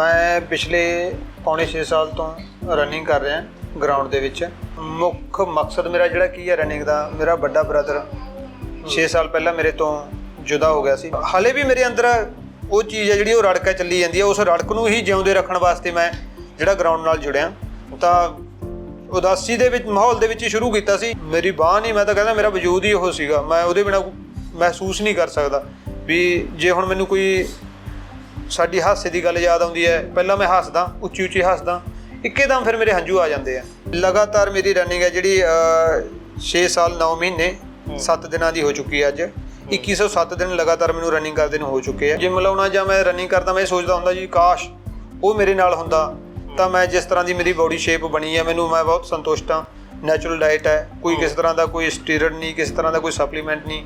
ਮੈਂ ਪਿਛਲੇ ਪੌਣੇ 6 ਸਾਲ ਤੋਂ ਰਨਿੰਗ ਕਰ ਰਿਹਾ ਗਰਾਊਂਡ ਦੇ ਵਿੱਚ। ਮੁੱਖ ਮਕਸਦ ਮੇਰਾ ਜਿਹੜਾ ਕੀ ਹੈ ਰਨਿੰਗ ਦਾ, ਮੇਰਾ ਵੱਡਾ ਬ੍ਰਦਰ 6 ਸਾਲ ਪਹਿਲਾਂ ਮੇਰੇ ਤੋਂ ਜੁਦਾ ਹੋ ਗਿਆ ਸੀ। ਹਾਲੇ ਵੀ ਮੇਰੇ ਅੰਦਰ ਉਹ ਚੀਜ਼ ਹੈ ਜਿਹੜੀ ਉਹ ਰੜਕਾ ਚੱਲੀ ਜਾਂਦੀ ਹੈ। ਉਸ ਰੜਕ ਨੂੰ ਹੀ ਜਿਉਂਦੇ ਰੱਖਣ ਵਾਸਤੇ ਮੈਂ ਜਿਹੜਾ ਗਰਾਊਂਡ ਨਾਲ ਜੁੜਿਆ। ਤਾਂ ਉਦਾਸੀ ਦੇ ਵਿੱਚ, ਮਾਹੌਲ ਦੇ ਵਿੱਚ ਹੀ ਸ਼ੁਰੂ ਕੀਤਾ ਸੀ। ਮੇਰੀ ਬਾਹ ਨਹੀਂ, ਮੈਂ ਤਾਂ ਕਹਿੰਦਾ ਮੇਰਾ ਵਜੂਦ ਹੀ ਉਹ ਸੀਗਾ। ਮੈਂ ਉਹਦੇ ਬਿਨਾ ਮਹਿਸੂਸ ਨਹੀਂ ਕਰ ਸਕਦਾ ਵੀ ਜੇ ਹੁਣ ਮੈਨੂੰ ਕੋਈ ਸਾਡੀ ਹਾਸੇ ਦੀ ਗੱਲ ਯਾਦ ਆਉਂਦੀ ਹੈ। ਪਹਿਲਾਂ ਮੈਂ ਹੱਸਦਾ ਉੱਚੀ ਉੱਚੀ ਹੱਸਦਾ ਇੱਕੇਦਮ ਫਿਰ ਮੇਰੇ ਹੰਝੂ ਆ ਜਾਂਦੇ ਆ। ਲਗਾਤਾਰ ਮੇਰੀ ਰਨਿੰਗ ਹੈ ਜਿਹੜੀ 6 ਸਾਲ 9 ਮਹੀਨੇ 7 ਦਿਨਾਂ ਦੀ ਹੋ ਚੁੱਕੀ ਹੈ ਅੱਜ। 2107 ਦਿਨ ਲਗਾਤਾਰ ਮੈਨੂੰ ਰਨਿੰਗ ਕਰਦੇ ਨੂੰ ਹੋ ਚੁੱਕੇ ਆ। ਜਿਮ ਲਾਉਣਾ ਜਾਂ ਮੈਂ ਰਨਿੰਗ ਕਰਦਾ ਮੈਂ ਸੋਚਦਾ ਹੁੰਦਾ ਜੀ ਕਾਸ਼ ਉਹ ਮੇਰੇ ਨਾਲ ਹੁੰਦਾ ਤਾਂ ਮੈਂ ਜਿਸ ਤਰ੍ਹਾਂ ਦੀ ਮੇਰੀ ਬਾਡੀ ਸ਼ੇਪ ਬਣੀ ਹੈ ਮੈਨੂੰ ਮੈਂ ਬਹੁਤ ਸੰਤੁਸ਼ਟ ਹਾਂ। ਨੈਚੁਰਲ ਡਾਈਟ ਹੈ ਕੋਈ ਕਿਸ ਤਰ੍ਹਾਂ ਦਾ ਕੋਈ ਸਟੀਰੋਇਡ ਨਹੀਂ ਕਿਸੇ ਤਰ੍ਹਾਂ ਦਾ ਕੋਈ ਸਪਲੀਮੈਂਟ ਨਹੀਂ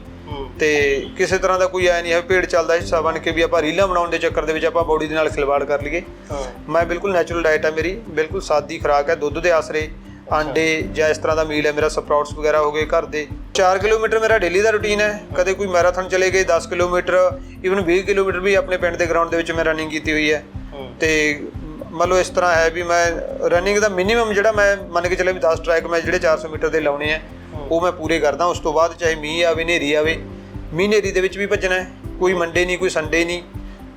ਤੇ ਕਿਸੇ ਤਰ੍ਹਾਂ ਦਾ ਕੋਈ ਐ ਨਹੀਂ ਹੈ ਭੇਡ ਚੱਲਦਾ ਹਿੱਸਾ ਬਣ ਕੇ ਵੀ ਆਪਾਂ ਰੀਲਾਂ ਬਣਾਉਣ ਦੇ ਚੱਕਰ ਦੇ ਵਿੱਚ ਆਪਾਂ ਬਾਡੀ ਦੇ ਨਾਲ ਖਿਲਵਾੜ ਕਰ ਲਈਏ। ਮੈਂ ਬਿਲਕੁਲ ਨੈਚੁਰਲ ਡਾਈਟ ਹੈ ਮੇਰੀ ਬਿਲਕੁਲ ਸਾਦੀ ਖੁਰਾਕ ਹੈ ਦੁੱਧ ਦੇ ਆਸਰੇ ਆਂਡੇ ਜਾਂ ਇਸ ਤਰ੍ਹਾਂ ਦਾ ਮੀਲ ਹੈ ਮੇਰਾ ਸਪਰਾਊਟਸ ਵਗੈਰਾ ਹੋ ਗਏ ਘਰ ਦੇ। 4 ਕਿਲੋਮੀਟਰ ਮੇਰਾ ਡੇਲੀ ਦਾ ਰੁਟੀਨ ਹੈ ਕਦੇ ਕੋਈ ਮੈਰਾਥਨ ਚਲੇ ਗਏ 10 ਕਿਲੋਮੀਟਰ ਇਵਨ 20 ਕਿਲੋਮੀਟਰ ਵੀ ਆਪਣੇ ਪਿੰਡ ਦੇ ਗਰਾਊਂਡ ਦੇ ਵਿੱਚ ਮੈਂ ਰਨਿੰਗ ਕੀਤੀ ਹੋਈ ਹੈ। ਤੇ ਮੰਨ ਲਓ ਇਸ ਤਰ੍ਹਾਂ ਹੈ ਵੀ ਮੈਂ ਰਨਿੰਗ ਦਾ ਮਿਨੀਮਮ ਜਿਹੜਾ ਮੈਂ ਮੰਨ ਕੇ ਚੱਲੇ ਵੀ 10 ਟਰੈਕ ਮੈਂ ਜਿਹੜੇ 400 ਮੀਟਰ ਦੇ ਲਾਉਣੇ ਆ ਉਹ ਮੈਂ ਪੂਰੇ ਕਰਦਾ ਉਸ ਤੋਂ ਬਾਅਦ ਚਾਹੇ ਮੀਂਹ ਆਵੇ ਹਨੇਰੀ ਆਵੇ ਮੀਂਹ ਹਨੇਰੀ ਦੇ ਵਿੱਚ ਵੀ ਭੱਜਣਾ ਹੈ। ਕੋਈ ਮੰਡੇ ਨਹੀਂ ਕੋਈ ਸੰਡੇ ਨਹੀਂ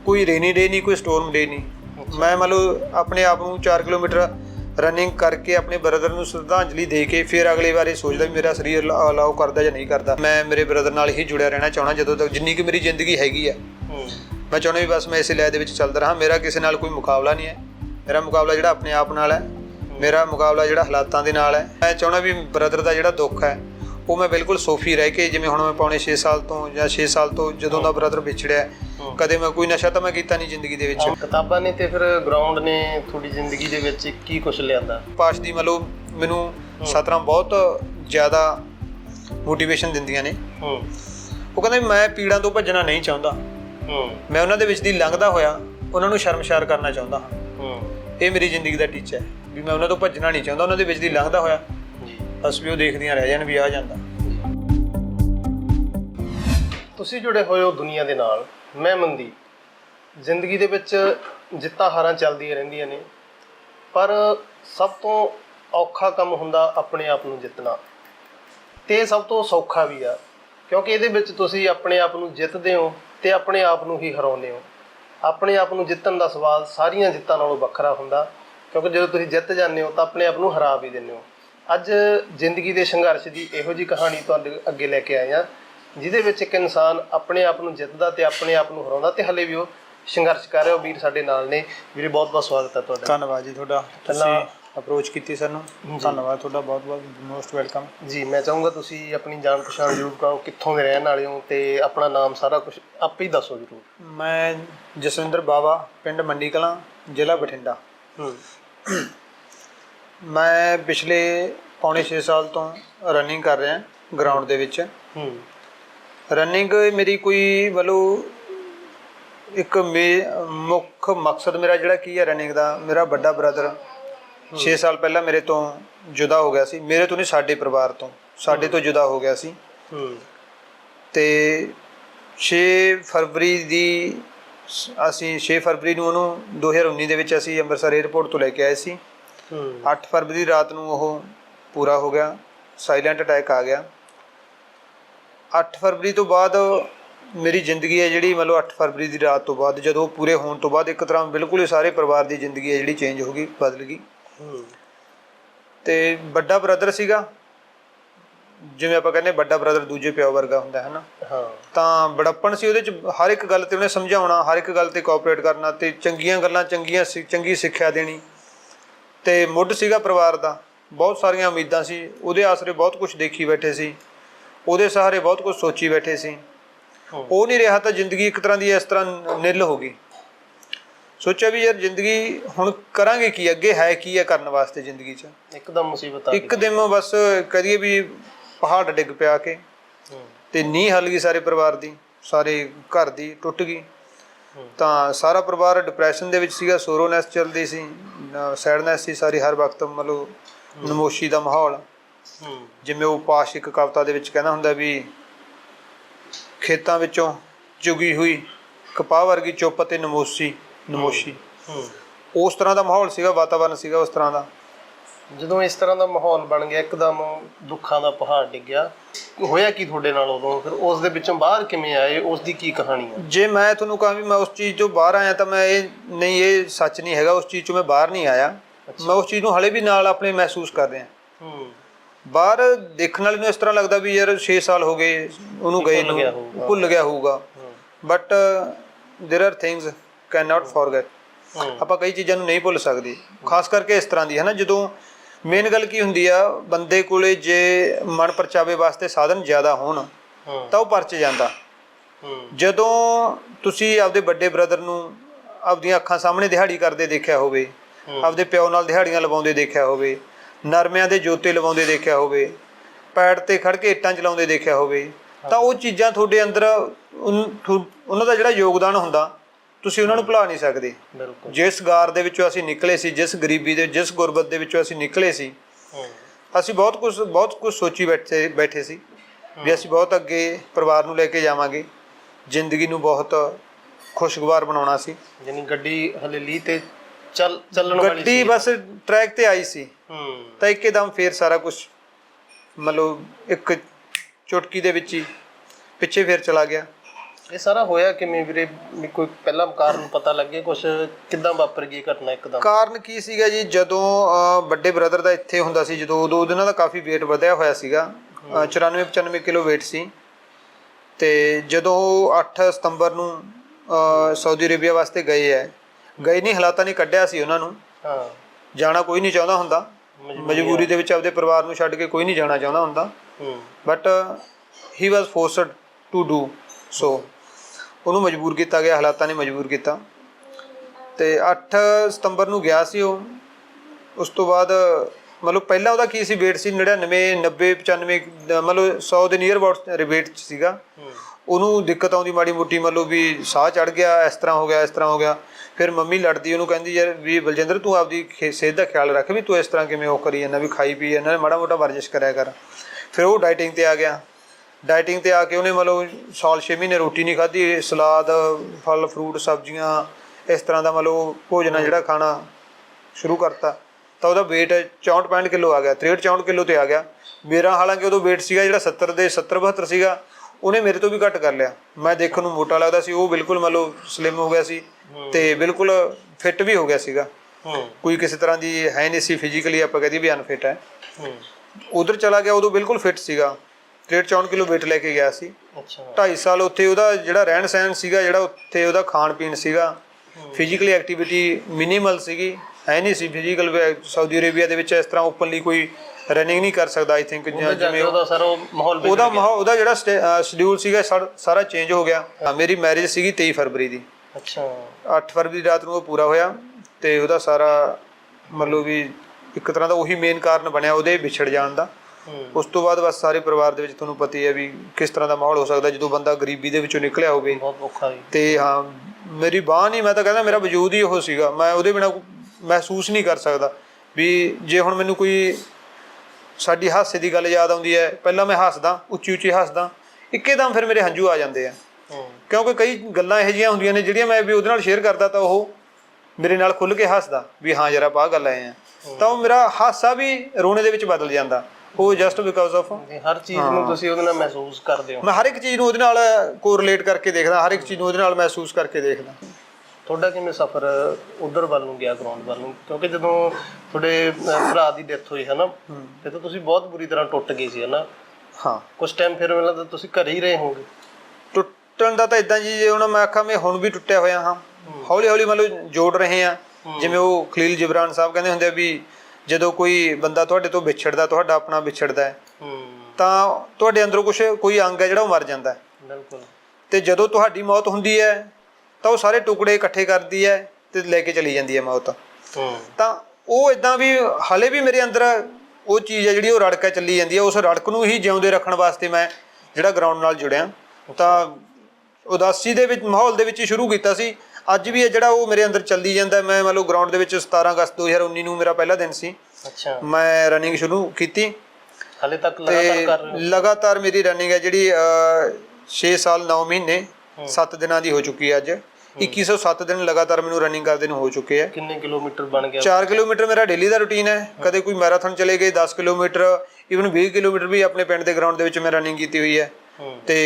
ਕੋਈ ਰੇਨੀ ਡੇ ਨਹੀਂ ਕੋਈ ਸਟੋਰਮ ਡੇ ਨਹੀਂ। ਮੈਂ ਮੰਨ ਲਓ ਆਪਣੇ ਆਪ ਨੂੰ 4 ਕਿਲੋਮੀਟਰ ਰਨਿੰਗ ਕਰਕੇ ਆਪਣੇ ਬ੍ਰਦਰ ਨੂੰ ਸ਼ਰਧਾਂਜਲੀ ਦੇ ਕੇ ਫਿਰ ਅਗਲੇ ਵਾਰੇ ਸੋਚਦਾ ਵੀ ਮੇਰਾ ਸਰੀਰ ਅਲਾਉ ਕਰਦਾ ਜਾਂ ਨਹੀਂ ਕਰਦਾ। ਮੈਂ ਮੇਰੇ ਬ੍ਰਦਰ ਨਾਲ ਹੀ ਜੁੜਿਆ ਰਹਿਣਾ ਚਾਹਣਾ ਜਦੋਂ ਤੱਕ ਜਿੰਨੀ ਕਿ ਮੇਰੀ ਜ਼ਿੰਦਗੀ ਹੈਗੀ ਆ। ਮੈਂ ਚਾਹੁੰਦਾ ਵੀ ਬਸ ਮੈਂ ਇਸੇ ਲੈ ਦੇ ਵਿੱਚ ਚੱਲਦਾ ਰਹਾ। ਮੇਰਾ ਕਿਸੇ ਨਾਲ ਕੋਈ ਮੁਕਾਬਲਾ ਨਹੀਂ ਹੈ। ਮੇਰਾ ਮੁਕਾਬਲਾ ਜਿਹੜਾ ਆਪਣੇ ਆਪ ਨਾਲ ਹੈ। ਮੇਰਾ ਮੁਕਾਬਲਾ ਜਿਹੜਾ ਹਾਲਾਤਾਂ ਦੇ ਨਾਲ ਹੈ। ਮੈਂ ਚਾਹੁੰਦਾ ਵੀ ਬ੍ਰਦਰ ਦਾ ਜਿਹੜਾ ਦੁੱਖ ਹੈ ਉਹ ਮੈਂ ਬਿਲਕੁਲ ਸੋਫੀ ਰਹਿ ਕੇ ਜਿਵੇਂ ਹੁਣ ਮੈਂ ਪੌਣੇ 6 ਸਾਲ ਤੋਂ ਜਾਂ 6 ਸਾਲ ਤੋਂ ਜਦੋਂ ਦਾ ਬ੍ਰਦਰ ਵਿਛੜਿਆ ਕਦੇ ਮੈਂ ਕੋਈ ਨਸ਼ਾ ਤਾਂ ਮੈਂ ਕੀਤਾ ਨਹੀਂ ਜ਼ਿੰਦਗੀ ਦੇ ਵਿੱਚ। ਕਿਤਾਬਾਂ ਨੇ ਤੇ ਫਿਰ ਗਰਾਊਂਡ ਨੇ ਤੁਹਾਡੀ ਜ਼ਿੰਦਗੀ ਦੇ ਵਿੱਚ ਕੀ ਕੁਝ ਲਿਆਂਦਾ? ਪਾਸ਼ ਦੀ ਮਤਲਬ ਮੈਨੂੰ ਸਤਰਾਂ ਬਹੁਤ ਜ਼ਿਆਦਾ ਮੋਟੀਵੇਸ਼ਨ ਦਿੰਦੀਆਂ ਨੇ। ਉਹ ਕਹਿੰਦੇ ਮੈਂ ਪੀੜਾਂ ਤੋਂ ਭੱਜਣਾ ਨਹੀਂ ਚਾਹੁੰਦਾ। ਮੈਂ ਉਹਨਾਂ ਦੇ ਵਿੱਚ ਦੀ ਲੰਘਦਾ ਹੋਇਆ ਉਹਨਾਂ ਨੂੰ ਸ਼ਰਮਸ਼ਾਰ ਕਰਨਾ ਚਾਹੁੰਦਾ ਹੂੰ। ਇਹ ਮੇਰੀ ਜ਼ਿੰਦਗੀ ਦਾ ਟੀਚਾ ਹੈ ਵੀ ਮੈਂ ਉਹਨਾਂ ਤੋਂ ਭੱਜਣਾ ਨਹੀਂ ਚਾਹੁੰਦਾ ਉਹਨਾਂ ਦੇ ਵਿੱਚ ਦੀ ਲੰਘਦਾ ਹੋਇਆ। ਜੀ ਬਸ ਵੀ ਉਹ ਦੇਖਦੀਆਂ ਰਹਿ ਜਾਣ ਵੀ ਆ ਜਾਂਦਾ। ਤੁਸੀਂ ਜੁੜੇ ਹੋਏ ਹੋ ਦੁਨੀਆ ਦੇ ਨਾਲ, ਮੈਂ ਮਨਦੀਪ। ਜ਼ਿੰਦਗੀ ਦੇ ਵਿੱਚ ਜਿੱਤਾਂ ਹਾਰਾਂ ਚੱਲਦੀਆਂ ਰਹਿੰਦੀਆਂ ਨੇ, ਪਰ ਸਭ ਤੋਂ ਔਖਾ ਕੰਮ ਹੁੰਦਾ ਆਪਣੇ ਆਪ ਨੂੰ ਜਿੱਤਣਾ। ਤੇ ਇਹ ਸਭ ਤੋਂ ਸੌਖਾ ਵੀ ਆ, ਕਿਉਂਕਿ ਇਹਦੇ ਵਿੱਚ ਤੁਸੀਂ ਆਪਣੇ ਆਪ ਨੂੰ ਜਿੱਤਦੇ ਹੋ ਤੇ ਆਪਣੇ ਆਪ ਨੂੰ ਹੀ ਹਰਾਉਂਦੇ ਹੋ। ਆਪਣੇ ਆਪ ਨੂੰ ਜਿੱਤਣ ਦਾ ਸਵਾਲ ਸਾਰੀਆਂ ਜਿੱਤਾਂ ਨਾਲੋਂ ਵੱਖਰਾ ਹੁੰਦਾ, ਕਿਉਂਕਿ ਜਦੋਂ ਤੁਸੀਂ ਜਿੱਤ ਜਾਂਦੇ ਹੋ ਤਾਂ ਆਪਣੇ ਆਪ ਨੂੰ ਹਰਾ ਵੀ ਦਿੰਦੇ ਹੋ। ਅੱਜ ਜ਼ਿੰਦਗੀ ਦੇ ਸੰਘਰਸ਼ ਦੀ ਇਹੋ ਜੀ ਕਹਾਣੀ ਤੁਹਾਡੇ ਅੱਗੇ ਲੈ ਕੇ ਆਏ ਹਾਂ ਜਿਹਦੇ ਵਿੱਚ ਇੱਕ ਇਨਸਾਨ ਆਪਣੇ ਆਪ ਨੂੰ ਜਿੱਤਦਾ ਤੇ ਆਪਣੇ ਆਪ ਨੂੰ ਹਰਾਉਂਦਾ ਤੇ ਹਲੇ ਵੀ ਉਹ ਸੰਘਰਸ਼ ਕਰ ਰਿਹਾ ਉਹ ਵੀਰ ਸਾਡੇ ਨਾਲ ਨੇ। ਵੀਰੇ ਬਹੁਤ ਬਹੁਤ ਸਵਾਗਤ ਹੈ ਤੁਹਾਡਾ। ਧੰਨਵਾਦ ਜੀ ਤੁਹਾਡਾ। ਤੁਸੀਂ ਪਹਿਲਾਂ- ਅਪਰੋਚ ਕੀਤੀ ਸਾਨੂੰ। ਧੰਨਵਾਦ ਤੁਹਾਡਾ ਬਹੁਤ ਬਹੁਤ ਮੋਸਟ ਵੈਲਕਮ ਜੀ ਮੈਂ ਚਾਹੂੰਗਾ ਤੁਸੀਂ ਆਪਣੀ ਜਾਣ ਪਛਾਣ ਜ਼ਰੂਰ ਕਰੋ ਕਿੱਥੋਂ ਦੇ ਰਹਿਣ ਵਾਲੇ ਹੋ ਤੇ ਆਪਣਾ ਨਾਮ ਸਾਰਾ ਕੁਝ ਆਪੇ ਹੀ ਦੱਸੋ ਜ਼ਰੂਰ। ਮੈਂ ਜਸਵਿੰਦਰ ਬਾਵਾ ਪਿੰਡ ਮੰਡੀ ਕਲਾਂ ਜ਼ਿਲ੍ਹਾ ਬਠਿੰਡਾ। ਮੈਂ ਪਿਛਲੇ ਪੌਣੇ 6 ਸਾਲ ਤੋਂ ਰਨਿੰਗ ਕਰ ਰਿਹਾ ਗਰਾਊਂਡ ਦੇ ਵਿੱਚ। ਹੂੰ। ਰਨਿੰਗ ਮੇਰੀ ਕੋਈ ਵੱਲੋਂ ਇੱਕ ਮੁੱਖ ਮਕਸਦ ਮੇਰਾ ਜਿਹੜਾ ਕੀ ਹੈ ਰਨਿੰਗ ਦਾ ਮੇਰਾ ਵੱਡਾ ਬ੍ਰਦਰ 6 ਸਾਲ ਪਹਿਲਾਂ ਮੇਰੇ ਤੋਂ ਜੁਦਾ ਹੋ ਗਿਆ ਸੀ। ਮੇਰੇ ਤੋਂ ਨਹੀਂ ਸਾਡੇ ਪਰਿਵਾਰ ਤੋਂ। ਸਾਡੇ ਤੋਂ ਜੁਦਾ ਹੋ ਗਿਆ ਸੀ। ਹੂੰ। ਤੇ 6 ਫਰਵਰੀ ਦੀ ਅਸੀਂ 6 ਫਰਵਰੀ ਨੂੰ ਉਹਨੂੰ 2019 ਦੇ ਵਿੱਚ ਅਸੀਂ ਅੰਮ੍ਰਿਤਸਰ 에ਅਰਪੋਰਟ ਤੋਂ ਲੈ ਕੇ ਆਏ ਸੀ। 8 ਫਰਵਰੀ ਦੀ ਰਾਤ ਨੂੰ ਉਹ ਪੂਰਾ ਹੋ ਗਿਆ ਸਾਇਲੈਂਟ ਅਟੈਕ ਆ ਗਿਆ। 8 ਫਰਵਰੀ ਤੋਂ ਬਾਅਦ ਮੇਰੀ ਜ਼ਿੰਦਗੀ ਹੈ ਜਿਹੜੀ ਮਤਲਬ 8 ਫਰਵਰੀ ਦੀ ਰਾਤ ਤੋਂ ਬਾਅਦ ਜਦੋਂ ਉਹ ਪੂਰੇ ਹੋਣ ਤੋਂ ਬਾਅਦ ਇੱਕ ਤਰ੍ਹਾਂ ਬਿਲਕੁਲ ਹੀ ਸਾਰੇ ਪਰਿਵਾਰ ਦੀ ਜ਼ਿੰਦਗੀ ਹੈ ਜਿਹੜੀ ਚੇਂਜ ਹੋ ਗਈ ਬਦਲ ਗਈ। ਤੇ ਵੱਡਾ ਬ੍ਰਦਰ ਸੀਗਾ ਜਿਵੇਂ ਆਪਾਂ ਕਹਿੰਦੇ ਵੱਡਾ ਬ੍ਰਦਰ ਦੂਜੇ ਪਿਓ ਵਰਗਾ ਹੁੰਦਾ ਹੈ ਨਾ ਹਾਂ। ਤਾਂ ਬੜੱਪਣ ਸੀ ਉਹਦੇ ਚ ਹਰ ਇੱਕ ਗੱਲ ਤੇ ਉਹਨੇ ਸਮਝਾਉਣਾ ਹਰ ਇੱਕ ਗੱਲ ਤੇ ਕੋਆਪਰੇਟ ਕਰਨਾ ਤੇ ਚੰਗੀਆਂ ਗੱਲਾਂ ਚੰਗੀਆਂ ਸਿ- ਚੰਗੀ ਸਿੱਖਿਆ ਦੇਣੀ। ਤੇ ਮੁੱਢ ਸੀਗਾ ਪਰਿਵਾਰ ਦਾ। ਬਹੁਤ ਸਾਰੀਆਂ ਉਮੀਦਾਂ ਸੀ। ਉਹਦੇ ਆਸਰੇ ਬਹੁਤ ਕੁਝ ਦੇਖੀ ਬੈਠੇ ਸੀ। ਉਹਦੇ ਸਹਾਰੇ ਬਹੁਤ ਕੁਝ ਸੋਚੀ ਬੈਠੇ ਸੀ। ਉਹ ਨਹੀਂ ਰਿਹਾ ਤਾਂ ਜ਼ਿੰਦਗੀ ਇੱਕ ਤਰ੍ਹਾਂ ਦੀ ਇਸ ਤਰ੍ਹਾਂ ਨਿਲ ਹੋ ਗਈ। ਸੋਚਿਆ ਵੀ ਯਾਰ ਜ਼ਿੰਦਗੀ ਹੁਣ ਕਰਾਂਗੇ ਕੀ? ਅੱਗੇ ਹੈ ਕੀ ਹੈ ਕਰਨ ਵਾਸਤੇ ਜ਼ਿੰਦਗੀ 'ਚ? ਇੱਕਦਮ ਮੁਸੀਬਤ ਆ ਗਈ। ਇੱਕ ਦਿਨ ਬਸ ਕਰੀਏ ਵੀ ਪਹਾੜ ਡਿੱਗ ਪਿਆ ਕੇ। ਤੇ ਨੀਂਹ ਹੱਲ ਗਈ ਸਾਰੇ ਪਰਿਵਾਰ ਦੀ। ਸਾਰੇ ਘਰ ਦੀ ਟੁੱਟ ਗਈ। ਤਾਂ ਸਾਰਾ ਪਰਿਵਾਰ ਡਿਪਰੈਸ਼ਨ ਦੇ ਵਿੱਚ ਸੀਗਾ ਸੋਰੋਨੈਸ ਚੱਲਦੀ ਸੀ ਸੈਡਨੈਸ ਸੀ ਸਾਰੀ ਹਰ ਵਕਤ ਮਤਲਬ ਨਮੋਸ਼ੀ ਦਾ ਮਾਹੌਲ। ਜਿਵੇਂ ਉਹ ਪਾਸ਼ ਇੱਕ ਕਵਿਤਾ ਦੇ ਵਿੱਚ ਕਹਿੰਦਾ ਹੁੰਦਾ ਵੀ ਖੇਤਾਂ ਵਿੱਚੋਂ ਚੁਗੀ ਹੋਈ ਕਪਾਹ ਵਰਗੀ ਚੁੱਪ ਤੇ ਨਮੋਸ਼ੀ ਨਮੋਸ਼ੀ। ਉਸ ਤਰ੍ਹਾਂ ਦਾ ਮਾਹੌਲ ਸੀਗਾ ਵਾਤਾਵਰਨ ਸੀਗਾ ਉਸ ਤਰ੍ਹਾਂ ਦਾ। ਜਦੋਂ ਇਸ ਤਰ੍ਹਾਂ ਦਾ ਮਾਹੌਲ ਬਣ ਗਿਆ ਇੱਕਦਮ ਦੁੱਖਾਂ ਦਾ ਪਹਾੜ ਡਿੱਗਿਆ ਹੋਇਆ ਕੀ ਤੁਹਾਡੇ ਨਾਲ ਉਦੋਂ ਫਿਰ ਉਸ ਦੇ ਵਿੱਚੋਂ ਬਾਹਰ ਕਿਵੇਂ ਆਏ ਉਸ ਦੀ ਕੀ ਕਹਾਣੀ ਹੈ ਜੇ ਮੈਂ ਤੁਹਾਨੂੰ ਕਹਾਂ ਵੀ ਮੈਂ ਉਸ ਚੀਜ਼ ਤੋਂ ਬਾਹਰ ਆਇਆ ਤਾਂ ਮੈਂ ਇਹ ਨਹੀਂ ਇਹ ਸੱਚ ਨਹੀਂ ਹੈਗਾ ਉਸ ਚੀਜ਼ ਤੋਂ ਮੈਂ ਬਾਹਰ ਨਹੀਂ ਆਇਆ ਮੈਂ ਉਸ ਚੀਜ਼ ਨੂੰ ਹਲੇ ਵੀ ਨਾਲ ਆਪਣੇ ਮਹਿਸੂਸ ਕਰ ਰਿਹਾ ਹੂੰ ਬਾਹਰ ਦੇਖਣ ਵਾਲੇ ਨੂੰ ਇਸ ਤਰ੍ਹਾਂ ਲੱਗਦਾ ਵੀ ਯਾਰ 6 ਸਾਲ ਹੋ ਗਏ ਉਹਨੂੰ ਗਏ ਭੁੱਲ ਗਿਆ ਨੂੰ ਹੋਊਗਾ। ਭੁੱਲ ਗਿਆ ਹੋਊਗਾ ਹੂੰ but there are things can not forget ਹੂੰ ਆਪਾਂ ਕਈ ਚੀਜ਼ਾਂ ਨੂੰ ਨਹੀਂ ਭੁੱਲ ਸਕਦੇ ਖਾਸ ਕਰਕੇ ਇਸ ਤਰ੍ਹਾਂ ਦੀ ਹੈ ਨਾ ਜਦੋਂ ਮੇਨ ਗੱਲ ਕੀ ਹੁੰਦੀ ਆ ਬੰਦੇ ਕੋਲੇ ਜੇ ਮਨ ਪਰਚਾਵੇ ਵਾਸਤੇ ਸਾਧਨ ਜ਼ਿਆਦਾ ਹੋਣ ਤਾਂ ਉਹ ਪਰਚ ਜਾਂਦਾ। ਜਦੋਂ ਤੁਸੀਂ ਆਪਦੇ ਵੱਡੇ ਬ੍ਰਦਰ ਨੂੰ ਆਪਦੀਆਂ ਅੱਖਾਂ ਸਾਹਮਣੇ ਦਿਹਾੜੀ ਕਰਦੇ ਦੇਖਿਆ ਹੋਵੇ। ਆਪਦੇ ਪਿਓ ਨਾਲ ਦਿਹਾੜੀਆਂ ਲਵਾਉਂਦੇ ਦੇਖਿਆ ਹੋਵੇ ਨਰਮਿਆਂ ਦੇ ਜੋਤੇ ਲਵਾਉਂਦੇ ਦੇਖਿਆ ਹੋਵੇ ਪੈੜ ਤੇ ਖੜ ਕੇ ਇੱਟਾਂ ਚਲਾਉਂਦੇ ਦੇਖਿਆ ਹੋਵੇ ਤਾਂ ਉਹ ਚੀਜ਼ਾਂ ਤੁਹਾਡੇ ਅੰਦਰ ਉਹਨਾਂ ਦਾ ਜਿਹੜਾ ਯੋਗਦਾਨ ਹੁੰਦਾ ਤੁਸੀਂ ਉਹਨਾਂ ਨੂੰ ਭੁਲਾ ਨਹੀਂ ਸਕਦੇ। ਬਿਲਕੁਲ। ਜਿਸ ਗਾਰ ਦੇ ਵਿੱਚੋਂ ਅਸੀਂ ਨਿਕਲੇ ਸੀ ਜਿਸ ਗਰੀਬੀ ਦੇ ਜਿਸ ਗੁਰਬਤ ਦੇ ਵਿੱਚੋਂ ਅਸੀਂ ਨਿਕਲੇ ਸੀ ਅਸੀਂ ਬਹੁਤ ਕੁਝ ਬਹੁਤ ਕੁਝ ਸੋਚੀ ਬੈਠੇ ਬੈਠੇ ਸੀ ਵੀ ਅਸੀਂ ਬਹੁਤ ਅੱਗੇ ਪਰਿਵਾਰ ਨੂੰ ਲੈ ਕੇ ਜਾਵਾਂਗੇ ਜ਼ਿੰਦਗੀ ਨੂੰ ਬਹੁਤ ਖੁਸ਼ਗਵਾਰ ਬਣਾਉਣਾ ਸੀ। ਯਾਨੀ ਗੱਡੀ ਹਲੇ ਲਈ ਤੇ ਚੱਲ ਚੱਲਣ ਵਾਲੀ ਗੱਡੀ ਬਸ ਟਰੈਕ ਤੇ ਆਈ ਸੀ। ਹੂੰ। ਤਾਂ ਇੱਕਦਮ ਫੇਰ ਸਾਰਾ ਕੁਝ ਮਤਲਬ ਇੱਕ ਚੁਟਕੀ ਦੇ ਵਿੱਚ ਹੀ ਪਿੱਛੇ ਫੇਰ ਚਲਾ ਗਿਆ। ਇਹ ਸਾਰਾ ਹੋਇਆ ਕਿਵੇਂ ਵੀਰੇ? ਵੀ ਕੋਈ ਪਹਿਲਾ ਕਾਰਨ ਪਤਾ ਲੱਗੇ? ਕੁਝ ਕਿੱਦਾਂ ਵਾਪਰ ਗਈ ਘਟਨਾ ਇੱਕਦਮ? ਕਾਰਨ ਕੀ ਸੀਗਾ ਜੀ? ਜਦੋਂ ਵੱਡੇ ਬ੍ਰਦਰ ਦਾ ਇੱਥੇ ਹੁੰਦਾ ਸੀ ਜਦੋਂ ਉਦੋਂ ਉਹਨਾਂ ਦਾ ਕਾਫੀ weight ਵਧਿਆ ਹੋਇਆ ਸੀਗਾ। ਅਹ, 94 95 ਕਿਲੋ weight ਸੀ। ਤੇ ਜਦੋਂ ਉਹ 8 ਸਤੰਬਰ ਨੂੰ ਸਾਊਦੀ ਅਰੇਬੀਆ ਵਾਸਤੇ ਗਏ ਐ ਗਏ ਨਹੀਂ ਹਾਲਾਤਾਂ ਨੇ ਕੱਢਿਆ ਸੀ ਉਹਨਾਂ ਨੂੰ। ਹਾਂ। ਜਾਣਾ ਕੋਈ ਨਹੀਂ ਚਾਹੁੰਦਾ ਹੁੰਦਾ। ਮਜਬੂਰੀ ਮਜਬੂਰੀ ਦੇ ਵਿੱਚ ਆਪਦੇ ਪਰਿਵਾਰ ਨੂੰ ਛੱਡ ਕੇ ਕੋਈ ਨਹੀਂ ਜਾਣਾ ਚਾਹੁੰਦਾ ਹੁੰਦਾ। ਹੂੰ। But he was forced to do so ਉਹਨੂੰ ਮਜਬੂਰ ਕੀਤਾ ਗਿਆ, ਹਾਲਾਤਾਂ ਨੇ ਮਜਬੂਰ ਕੀਤਾ। ਤੇ 8 ਸਤੰਬਰ ਨੂੰ ਗਿਆ ਸੀ ਉਹ। ਉਸ ਤੋਂ ਬਾਅਦ, ਮਤਲਬ ਪਹਿਲਾਂ ਉਹਦਾ ਕੀ ਸੀ, weight ਸੀ 99 90 95 ਮਤਲਬ 100 ਦੇ ਨੀਅਰ ਅਬਾਊਟ weight ਚ ਸੀਗਾ। ਉਹਨੂੰ ਦਿੱਕਤ ਆਉਂਦੀ ਮਾੜੀ ਮੋਟੀ, ਮਤਲਬ ਵੀ ਸਾਹ ਚੜ ਗਿਆ, ਇਸ ਤਰ੍ਹਾਂ ਹੋ ਗਿਆ, ਇਸ ਤਰ੍ਹਾਂ ਹੋ ਗਿਆ। ਫਿਰ ਮੰਮੀ ਲੜਦੀ, ਉਹਨੂੰ ਕਹਿੰਦੀ, ਯਾਰ ਵੀ ਬਲਜਿੰਦਰ, ਤੂੰ ਆਪਦੀ ਖੇ- ਸਿਹਤ ਦਾ ਖਿਆਲ ਰੱਖ ਵੀ ਤੂੰ ਇਸ ਤਰ੍ਹਾਂ ਕਿਵੇਂ ਉਹ ਕਰੀ ਜਾਂਦਾ, ਵੀ ਖਾਈ ਪੀ ਜਾਂਦਾ ਮਾੜਾ ਮੋਟਾ ਵਰਜਿਸ਼ ਕਰਿਆ ਕਰ। ਫਿਰ ਉਹ ਡਾਈਟਿੰਗ ਤੇ ਆ ਗਿਆ। ਡਾਈਟਿੰਗ ਤੇ ਆ ਕੇ ਉਹਨੇ ਮਤਲਬ ਸਾਲ 6 ਮਹੀਨੇ ਰੋਟੀ ਨਹੀਂ ਖਾਧੀ ਸਲਾਦ ਫਲ ਫਰੂਟ ਸਬਜ਼ੀਆਂ ਇਸ ਤਰ੍ਹਾਂ ਦਾ ਮਤਲਬ ਭੋਜਨ ਆ ਜਿਹੜਾ ਖਾਣਾ ਸ਼ੁਰੂ ਕਰਤਾ। ਤਾਂ ਉਹਦਾ weight 64 65 ਕਿਲੋ ਆ ਗਿਆ 63 64 ਕਿਲੋ ਤੇ ਆ ਗਿਆ। ਮੇਰਾ ਹਾਲਾਂਕਿ ਉਦੋਂ weight ਸੀਗਾ ਜਿਹੜਾ 70 ਦੇ 70 72 ਸੀਗਾ ਉਹਨੇ ਮੇਰੇ ਤੋਂ ਵੀ ਘੱਟ ਕਰ ਲਿਆ। ਮੈਂ ਦੇਖਣ ਨੂੰ ਮੋਟਾ ਲੱਗਦਾ ਸੀ ਉਹ ਬਿਲਕੁਲ ਮਤਲਬ ਸਲਿਮ ਹੋ ਗਿਆ ਸੀ ਤੇ ਬਿਲਕੁਲ ਫਿੱਟ ਵੀ ਹੋ ਗਿਆ ਸੀਗਾ। ਕੋਈ ਕਿਸੇ ਤਰ੍ਹਾਂ ਦੀ ਹੈ ਨਹੀਂ ਸੀ ਫਿਜ਼ੀਕਲੀ ਆਪਾਂ ਕਹਦੇ ਵੀ ਅਨਫਿਟ ਹੈ। ਹੂੰ। ਉਧਰ ਚਲਾ ਗਿਆ ਉਦੋਂ ਬਿਲਕੁਲ ਫਿੱਟ ਸੀਗਾ। 63 64 ਕਿਲੋ weight ਲੈ ਕੇ ਗਿਆ ਸੀ। ਅੱਛਾ। 2.5 ਸਾਲ ਉੱਥੇ ਉਹਦਾ ਜਿਹੜਾ ਰਹਿਣ ਸਹਿਣ ਸੀਗਾ ਜਿਹੜਾ ਉੱਥੇ ਉਹਦਾ ਖਾਣ ਪੀਣ ਸੀਗਾ ਫਿਜ਼ੀਕਲੀ ਐਕਟੀਵਿਟੀ ਮਿਨੀਮਲ ਸੀਗੀ ਹੈ ਨਹੀਂ ਸੀ ਫਿਜ਼ੀਕਲ ਵਿਚਾਰ ਅਰੇਬੀਆ ਦੇ ਵਿੱਚ ਇਸ ਤਰ੍ਹਾਂ ਓਪਨਲੀ ਕੋਈ ਰਨਿੰਗ ਨਹੀਂ ਕਰ ਸਕਦਾ ਆਈ ਥਿੰਕ ਜਿਵੇਂ ਉਹਦਾ ਸਾਰਾ ਉਹ ਮਾਹੌਲ ਉਹਦਾ ਗਿਆ। ਮਾਹੌਲ ਉਹਦਾ ਜਿਹੜਾ ਸ਼ਡਿਊਲ ਸੀਗਾ ਸਾਰਾ ਚੇਂਜ ਹੋ ਗਿਆ। ਮੇਰੀ ਮੈਰਿਜ ਸੀਗੀ 23 ਫਰਵਰੀ ਦੀ। ਅੱਛਾ। 8 ਫਰਵਰੀ ਦੀ ਰਾਤ ਨੂੰ ਉਹ ਪੂਰਾ ਹੋਇਆ ਤੇ ਉਹਦਾ ਸਾਰਾ ਮਤਲਬ ਵੀ ਇੱਕ ਤਰ੍ਹਾਂ ਦਾ ਉਹੀ ਮੇਨ ਕਾਰਨ ਬਣਿਆ ਉਹਦੇ ਵਿਛੜ ਜਾਣ ਦਾ। ਉਸ ਤੋਂ ਬਾਅਦ ਬਸ ਸਾਰੇ ਪਰਿਵਾਰ ਦੇ ਵਿੱਚ ਤੁਹਾਨੂੰ ਪਤਾ ਹੀ ਹੈ ਵੀ ਕਿਸ ਤਰ੍ਹਾਂ ਦਾ ਮਾਹੌਲ ਹੋ ਸਕਦਾ ਜਦੋਂ ਬੰਦਾ ਗਰੀਬੀ ਦੇ ਵਿੱਚੋਂ ਨਿਕਲਿਆ ਹੋਵੇ ਬਹੁਤ ਔਖਾ ਜੀ। ਤੇ ਹਾਂ ਮੇਰੀ ਬਾਹ ਨਹੀਂ ਮੈਂ ਤਾਂ ਕਹਿੰਦਾ ਮੇਰਾ ਵਜੂਦ ਹੀ ਉਹ ਸੀਗਾ। ਮੈਂ ਉਹਦੇ ਬਿਨਾ ਮਹਿਸੂਸ ਨਹੀਂ ਕਰ ਸਕਦਾ ਵੀ ਜੇ ਹੁਣ ਮੈਨੂੰ ਕੋਈ ਸਾਡੀ ਹਾਸੇ ਦੀ ਗੱਲ ਯਾਦ ਆਉਂਦੀ ਹੈ ਪਹਿਲਾਂ ਮੈਂ ਹੱਸਦਾ ਉੱਚੀ ਉੱਚੀ ਹੱਸਦਾ ਇੱਕੇਦਮ ਫਿਰ ਮੇਰੇ ਹੰਝੂ ਆ ਜਾਂਦੇ ਆ। ਕਿਉਂਕਿ ਕਈ ਗੱਲਾਂ ਇਹੋ ਜਿਹੀਆਂ ਹੁੰਦੀਆਂ ਨੇ ਜਿਹੜੀਆਂ ਮੈਂ ਵੀ ਉਹਦੇ ਨਾਲ ਸ਼ੇਅਰ ਕਰਦਾ ਤਾਂ ਉਹ ਮੇਰੇ ਨਾਲ ਖੁੱਲ ਕੇ ਹੱਸਦਾ ਵੀ ਹਾਂ ਜਰਾ ਆਹ ਗੱਲ ਆਏ ਆ। ਤਾਂ ਉਹ ਮੇਰਾ ਹਾਸਾ ਵੀ ਰੋਣੇ ਦੇ ਵਿੱਚ ਬਦਲ ਜਾਂਦਾ। ਉਹ ਜਸਟ ਬਿਕਾਜ਼ ਆਫ ਹਰ ਚੀਜ਼ ਨੂੰ ਤੁਸੀਂ ਉਹਦੇ ਨਾਲ ਮਹਿਸੂਸ ਕਰਦੇ ਹੋ। ਮੈਂ ਹਰ ਇੱਕ ਚੀਜ਼ ਨੂੰ ਉਹਦੇ ਨਾਲ ਕੋਰਿਲੇਟ ਕਰਕੇ ਦੇਖਦਾ ਹਰ ਇੱਕ ਚੀਜ਼ ਨੂੰ ਉਹਦੇ ਨਾਲ ਮਹਿਸੂਸ ਕਰਕੇ ਦੇਖਦਾ। ਤੁਹਾਡਾ ਕਿਵੇਂ ਸਫ਼ਰ ਉਧਰ ਵੱਲ ਨੂੰ ਗਿਆ ਗਰਾਊਂਡ ਵੱਲ ਨੂੰ? ਕਿਉਂਕਿ ਜਦੋਂ ਤੁਹਾਡੇ ਭਰਾ ਦੀ ਡੈਥ ਹੋਈ ਹੈ। ਨਾ ਤੇ ਤਾਂ ਤੁਸੀਂ ਬਹੁਤ ਬੁਰੀ ਤਰ੍ਹਾਂ ਟੁੱਟ ਗਏ ਸੀ ਹੈ ਨਾ ਹਾਂ। ਕੁਝ ਟਾਈਮ ਫਿਰ ਮੈਨੂੰ ਲੱਗਦਾ ਤੁਸੀਂ ਘਰੇ ਹੀ ਰਹੇ ਹੋਵੋਗੇ। ਟੁੱਟਣ ਦਾ ਤਾਂ ਇਦਾਂ ਜੀ ਜੇ ਹੁਣ ਮੈਂ ਆਖਾਂ ਮੈਂ ਹੁਣ ਵੀ ਟੁੱਟਿਆ ਹੋਇਆ ਹਾਂ। ਹੌਲੀ ਹੌਲੀ ਮਤਲਬ ਜੋੜ ਰਹੇ ਆ ਜਿਵੇਂ ਉਹ ਖਲੀਲ ਜਿਬਰਾਨ ਸਾਹਿਬ ਕਹਿੰਦੇ ਹੁੰਦੇ ਆ ਵੀ ਜਦੋਂ ਕੋਈ ਬੰਦਾ ਤੁਹਾਡੇ ਤੋਂ ਵਿਛੜਦਾ ਤੁਹਾਡਾ ਆਪਣਾ ਵਿਛੜਦਾ ਹੈ ਤਾਂ ਤੁਹਾਡੇ ਅੰਦਰੋਂ ਕੁਝ ਕੋਈ ਅੰਗ ਹੈ ਜਿਹੜਾ ਉਹ ਮਰ ਜਾਂਦਾ ਹੈ। ਬਿਲਕੁਲ। ਤੇ ਜਦੋਂ ਤੁਹਾਡੀ ਮੌਤ ਹੁੰਦੀ ਹੈ ਤਾਂ ਉਹ ਸਾਰੇ ਟੁਕੜੇ ਇਕੱਠੇ ਕਰਦੀ ਹੈ ਤੇ ਲੈ ਕੇ ਚਲੀ ਜਾਂਦੀ ਹੈ ਮੌਤ। ਤਾਂ ਉਹ ਇਦਾਂ ਵੀ ਹਲੇ ਵੀ ਮੇਰੇ ਅੰਦਰ ਉਹ ਚੀਜ਼ ਹੈ ਜਿਹੜੀ ਉਹ ਰੜਕਾ ਚੱਲੀ ਜਾਂਦੀ ਹੈ। ਉਸ ਰੜਕ ਨੂੰ ਹੀ ਜਿਉਂਦੇ ਰੱਖਣ ਵਾਸਤੇ ਮੈਂ ਜਿਹੜਾ ਗਰਾਊਂਡ ਨਾਲ ਜੁੜਿਆ। ਤਾਂ ਉਦਾਸੀ ਦੇ ਵਿੱਚ ਮਾਹੌਲ ਦੇ ਵਿੱਚ ਹੀ ਸ਼ੁਰੂ ਕੀਤਾ ਸੀ। ਅੱਜ ਵੀ ਇਹ ਜਿਹੜਾ ਉਹ ਮੇਰੇ ਅੰਦਰ ਚੱਲੀ ਜਾਂਦਾ। ਮੈਂ ਮੰਨ ਲਓ ਗਰਾਊਂਡ ਦੇ ਵਿੱਚ 17 ਅਗਸਤ 2019 ਨੂੰ ਮੇਰਾ ਪਹਿਲਾ ਦਿਨ ਸੀ। ਅੱਛਾ। ਮੈਂ ਰਨਿੰਗ ਸ਼ੁਰੂ ਕੀਤੀ। ਹਲੇ ਤੱਕ ਲਗਾਤਾਰ ਕਰ ਰਹੇ ਹੋ? ਲਗਾਤਾਰ ਮੇਰੀ ਰਨਿੰਗ ਹੈ ਜਿਹੜੀ 6 ਸਾਲ 9 ਮਹੀਨੇ 7 ਦਿਨਾਂ ਦੀ ਹੋ ਚੁੱਕੀ ਹੈ ਅੱਜ। 2107 ਦਿਨ ਲਗਾਤਾਰ ਮੈਨੂੰ ਰਨਿੰਗ ਕਰਦੇ ਨੂੰ ਹੋ ਚੁੱਕੇ ਆ। ਕਿੰਨੇ ਕਿਲੋਮੀਟਰ ਬਣ ਗਿਆ? 4 ਕਿਲੋਮੀਟਰ ਮੇਰਾ ਡੇਲੀ ਦਾ ਰੁਟੀਨ ਹੈ। ਕਦੇ ਕੋਈ ਮੈਰਾਥਨ ਚਲੇ ਗਏ 10 ਕਿਲੋਮੀਟਰ ਇਵਨ 20 ਕਿਲੋਮੀਟਰ ਵੀ ਆਪਣੇ ਪਿੰਡ ਦੇ ਗਰਾਊਂਡ ਦੇ ਵਿੱਚ ਮੈਂ ਰਨਿੰਗ ਕੀਤੀ ਹੋਈ ਹੂੰ। ਤੇ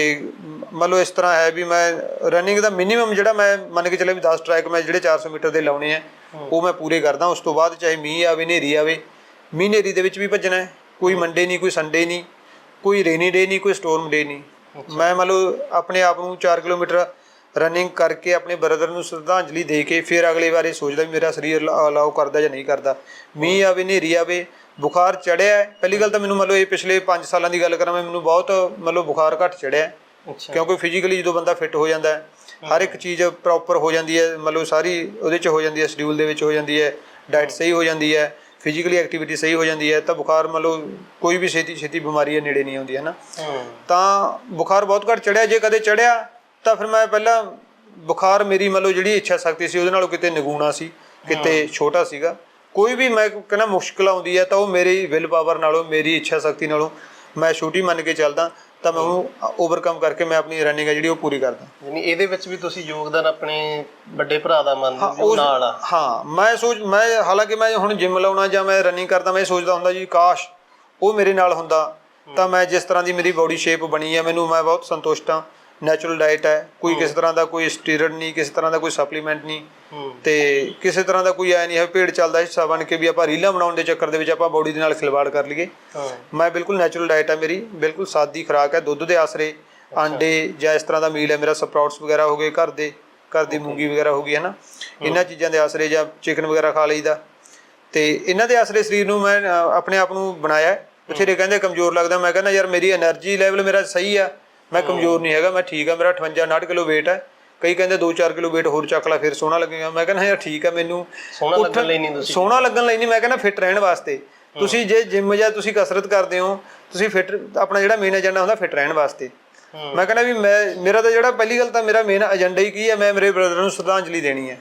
ਮੰਨ ਲਓ ਇਸ ਤਰ੍ਹਾਂ ਹੈ ਵੀ ਮੈਂ ਰਨਿੰਗ ਦਾ ਮਿਨੀਮਮ ਜਿਹੜਾ ਮੈਂ ਮੰਨ ਕੇ ਚੱਲੇ ਵੀ 10 ਟਰੈਕ ਮੈਂ ਜਿਹੜੇ 400 ਮੀਟਰ ਦੇ ਲਾਉਣੇ ਆ ਉਹ ਮੈਂ ਪੂਰੇ ਕਰਦਾ। ਉਸ ਤੋਂ ਬਾਅਦ ਚਾਹੇ ਮੀਂਹ ਆਵੇ ਹਨੇਰੀ ਆਵੇ ਮੀਂਹ ਹਨੇਰੀ ਦੇ ਵਿੱਚ ਵੀ ਭੱਜਣਾ ਹੈ। ਕੋਈ ਮੰਡੇ ਨਹੀਂ ਕੋਈ ਸੰਡੇ ਨਹੀਂ ਕੋਈ ਰੇਨੀ ਡੇ ਨਹੀਂ ਕੋਈ ਸਟੋਰਮ ਡੇ ਨਹੀਂ। ਮੈਂ ਮੰਨ ਲਓ ਆਪਣੇ ਆਪ ਨੂੰ 4 ਕਿਲੋਮੀਟਰ ਰਨਿੰਗ ਕਰਕੇ ਆਪਣੇ ਬ੍ਰਦਰ ਨੂੰ ਸ਼ਰਧਾਂਜਲੀ ਦੇ ਕੇ ਫਿਰ ਅਗਲੇ ਵਾਰੇ ਸੋਚਦਾ ਵੀ ਮੇਰਾ ਸਰੀਰ ਅਲਾਉ ਕਰਦਾ ਜਾਂ ਨਹੀਂ ਕਰਦਾ। ਮੀਂਹ ਆਵੇ ਹਨੇਰੀ ਆਵੇ ਬੁਖਾਰ ਚੜਿਆ ਹੈ। ਪਹਿਲੀ ਗੱਲ ਤਾਂ ਮੈਨੂੰ ਲਓ ਇਹ ਪਿਛਲੇ 5 ਸਾਲਾਂ ਦੀ ਗੱਲ ਕਰਾਂ ਮੈਂ ਮੈਨੂੰ ਬਹੁਤ ਮੰਨ ਲਓ ਬੁਖਾਰ ਘੱਟ ਚੜਿਆ ਕਿਉਂਕਿ ਫਿਜ਼ੀਕਲੀ ਜਦੋਂ ਬੰਦਾ ਫਿੱਟ ਹੋ ਜਾਂਦਾ ਹੈ ਹਰ ਇੱਕ ਚੀਜ਼ ਪ੍ਰੋਪਰ ਹੋ ਜਾਂਦੀ ਹੈ ਮਤਲਬ ਸਾਰੀ ਉਹਦੇ ਚ ਹੋ ਜਾਂਦੀ ਹੈ ਸ਼ਡਿਊਲ ਦੇ ਵਿੱਚ ਹੋ ਜਾਂਦੀ ਹੈ ਡਾਈਟ ਸਹੀ ਹੋ ਜਾਂਦੀ ਹੈ ਫਿਜ਼ੀਕਲੀ ਐਕਟੀਵਿਟੀ ਸਹੀ ਹੋ ਜਾਂਦੀ ਹੈ ਤਾਂ ਬੁਖਾਰ ਮਤਲਬ ਕੋਈ ਵੀ ਛੇਤੀ ਛੇਤੀ ਬਿਮਾਰੀ ਹੈ ਨੇੜੇ ਨਹੀਂ ਆਉਂਦੀ ਹੈ ਨਾ? ਤਾਂ ਬੁਖਾਰ ਬਹੁਤ ਘੱਟ ਚੜਿਆ ਜੇ ਕਦੇ ਚੜਿਆ ਤਾਂ ਫਿਰ ਮੈਂ ਪਹਿਲਾਂ ਬੁਖਾਰ ਮੇਰੀ ਮਤਲਬ ਜਿਹੜੀ ਇੱਛਾ ਸ਼ਕਤੀ ਸੀ ਉਹਦੇ ਨਾਲੋਂ ਕਿਤੇ ਨਿਗੂਣਾ ਸੀ ਕਿਤੇ ਛੋਟਾ ਸੀਗਾ। ਕੋਈ ਵੀ ਮੈਂ ਕਹਿੰਦਾ ਮੁਸ਼ਕਲ ਆਉਂਦੀ ਹੈ ਤਾਂ ਉਹ ਮੇਰੀ ਵਿਲ ਪਾਵਰ ਨਾਲੋਂ ਮੇਰੀ ਇੱਛਾ ਸ਼ਕਤੀ ਨਾਲੋਂ ਮੈਂ ਛੋਟੀ ਮੰਨ ਕੇ ਚੱਲਦਾ ਤਾਂ ਮੈਂ ਉਹਨੂੰ ਓਵਰਕਮ ਕਰਕੇ ਮੈਂ ਆਪਣੀ ਰਨਿੰਗ ਹੈ ਜਿਹੜੀ ਉਹ ਪੂਰੀ ਕਰਦਾ। ਯਾਨੀ ਇਹਦੇ ਵਿੱਚ ਵੀ ਤੁਸੀਂ ਯੋਗਦਾਨ ਆਪਣੇ ਵੱਡੇ ਭਰਾ ਦਾ ਮੰਨਦੇ ਹੋ ਨਾਲ ਆ। ਹਾਂ ਮੈਂ ਸੋਚ ਮੈਂ ਹਾਲਾਂਕਿ ਮੈਂ ਹੁਣ ਜਿਮ ਲਾਉਣਾ ਜਾਂ ਮੈਂ ਰਨਿੰਗ ਕਰਦਾ ਮੈਂ ਸੋਚਦਾ ਹੁੰਦਾ ਜੀ ਕਾਸ਼ ਉਹ ਮੇਰੇ ਨਾਲ ਹੁੰਦਾ ਤਾਂ ਮੈਂ ਜਿਸ ਤਰ੍ਹਾਂ ਦੀ ਮੇਰੀ ਬਾਡੀ ਸ਼ੇਪ ਬਣੀ ਹੈ ਮੈਨੂੰ ਮੈਂ ਬਹੁਤ ਸੰਤੁਸ਼ਟ ਹਾਂ। ਨੈਚੁਰਲ ਡਾਈਟ ਹੈ। ਕੋਈ ਕਿਸੇ ਤਰ੍ਹਾਂ ਦਾ ਕੋਈ ਸਟੀਰੋਇਡ ਨਹੀਂ ਕਿਸੇ ਤਰ੍ਹਾਂ ਦਾ ਕੋਈ ਸਪਲੀਮੈਂਟ ਨਹੀਂ। ਤੇ ਕਿਸੇ ਤਰ੍ਹਾਂ ਦਾ ਕੋਈ ਐ ਨਹੀਂ ਹੈ ਪੇੜ ਚੱਲਦਾ ਹਿੱਸਾ ਬਣ ਕੇ ਵੀ ਆਪਾਂ ਰੀਲਾਂ ਬਣਾਉਣ ਦੇ ਚੱਕਰ ਦੇ ਵਿੱਚ ਆਪਾਂ ਬੋਡੀ ਦੇ ਨਾਲ ਖਿਲਵਾੜ ਕਰ ਲਈਏ। ਮੈਂ ਬਿਲਕੁਲ ਨੈਚੁਰਲ ਡਾਈਟ ਹੈ ਮੇਰੀ ਬਿਲਕੁਲ ਸਾਦੀ ਖੁਰਾਕ ਹੈ ਦੁੱਧ ਦੇ ਆਸਰੇ ਆਂਡੇ ਜਾਂ ਇਸ ਤਰ੍ਹਾਂ ਦਾ ਮੀਲ ਹੈ ਮੇਰਾ ਸਪਰਾਊਟਸ ਵਗੈਰਾ ਹੋ ਗਏ ਘਰ ਦੇ ਘਰ ਦੀ ਮੂੰਗੀ ਵਗੈਰਾ ਹੋ ਗਈ ਹੈ ਨਾ। ਇਹਨਾਂ ਚੀਜ਼ਾਂ ਦੇ ਆਸਰੇ ਜਾਂ ਚਿਕਨ ਵਗੈਰਾ ਖਾ ਲਈਦਾ। ਤੇ ਇਹਨਾਂ ਦੇ ਆਸਰੇ ਸਰੀਰ ਨੂੰ ਮੈਂ ਆਪਣੇ ਆਪ ਨੂੰ ਬਣਾਇਆ ਬਥੇਰੇ ਕਹਿੰਦੇ ਕਮਜ਼ੋਰ ਲੱਗਦਾ। ਮੈਂ ਕਹਿੰਦਾ ਯਾਰ ਮੇਰੀ એનર્ਜੀ ਲੈਵਲ ਮੇਰਾ ਸਹੀ ਆ ਮੈਂ ਕਮਜ਼ੋਰ ਨਹੀਂ ਹੈਗਾ ਮੈਂ ਠੀਕ ਆ ਮੇਰਾ 58 59 ਕਿਲੋ weight ਹੈ ਕਈ ਕਹਿੰਦੇ 2-4 ਕਿਲੋ weight ਹੋਰ ਚੱਕ ਲਾ ਫਿਰ ਸੋਹਣਾ ਲੱਗੇਗਾ। ਮੈਂ ਕਹਿੰਦਾ ਯਾਰ ਠੀਕ ਆ ਮੈਨੂੰ ਸੋਹਣਾ ਲੱਗਣ ਲਈ ਨਹੀਂ ਤੁਸੀਂ। ਸੋਹਣਾ ਲੱਗਣ ਲਈ ਨਹੀਂ ਮੈਂ ਕਹਿੰਦਾ ਫਿੱਟ ਰਹਿਣ ਵਾਸਤੇ। ਤੁਸੀਂ ਜੇ ਜਿਮ ਜਾਂ ਤੁਸੀਂ ਕਸਰਤ ਕਰਦੇ ਹੋ ਤੁਸੀਂ ਫਿੱਟ ਆਪਣਾ ਜਿਹੜਾ ਮੇਨ ਏਜੰਡਾ ਹੁੰਦਾ ਫਿੱਟ ਰਹਿਣ ਵਾਸਤੇ। ਮੈਂ ਕਹਿੰਦਾ ਵੀ ਮੈਂ ਮੇਰਾ ਤਾਂ ਜਿਹੜਾ ਪਹਿਲੀ ਗੱਲ ਤਾਂ ਮੇਰਾ ਮੇਨ ਏਜੰਡਾ ਹੀ ਕੀ ਹੈ ਮੈਂ ਮੇਰੇ ਬ੍ਰਦਰ ਨੂੰ ਸ਼ਰਧਾਂਜਲੀ ਦੇਣੀ ਹੈ।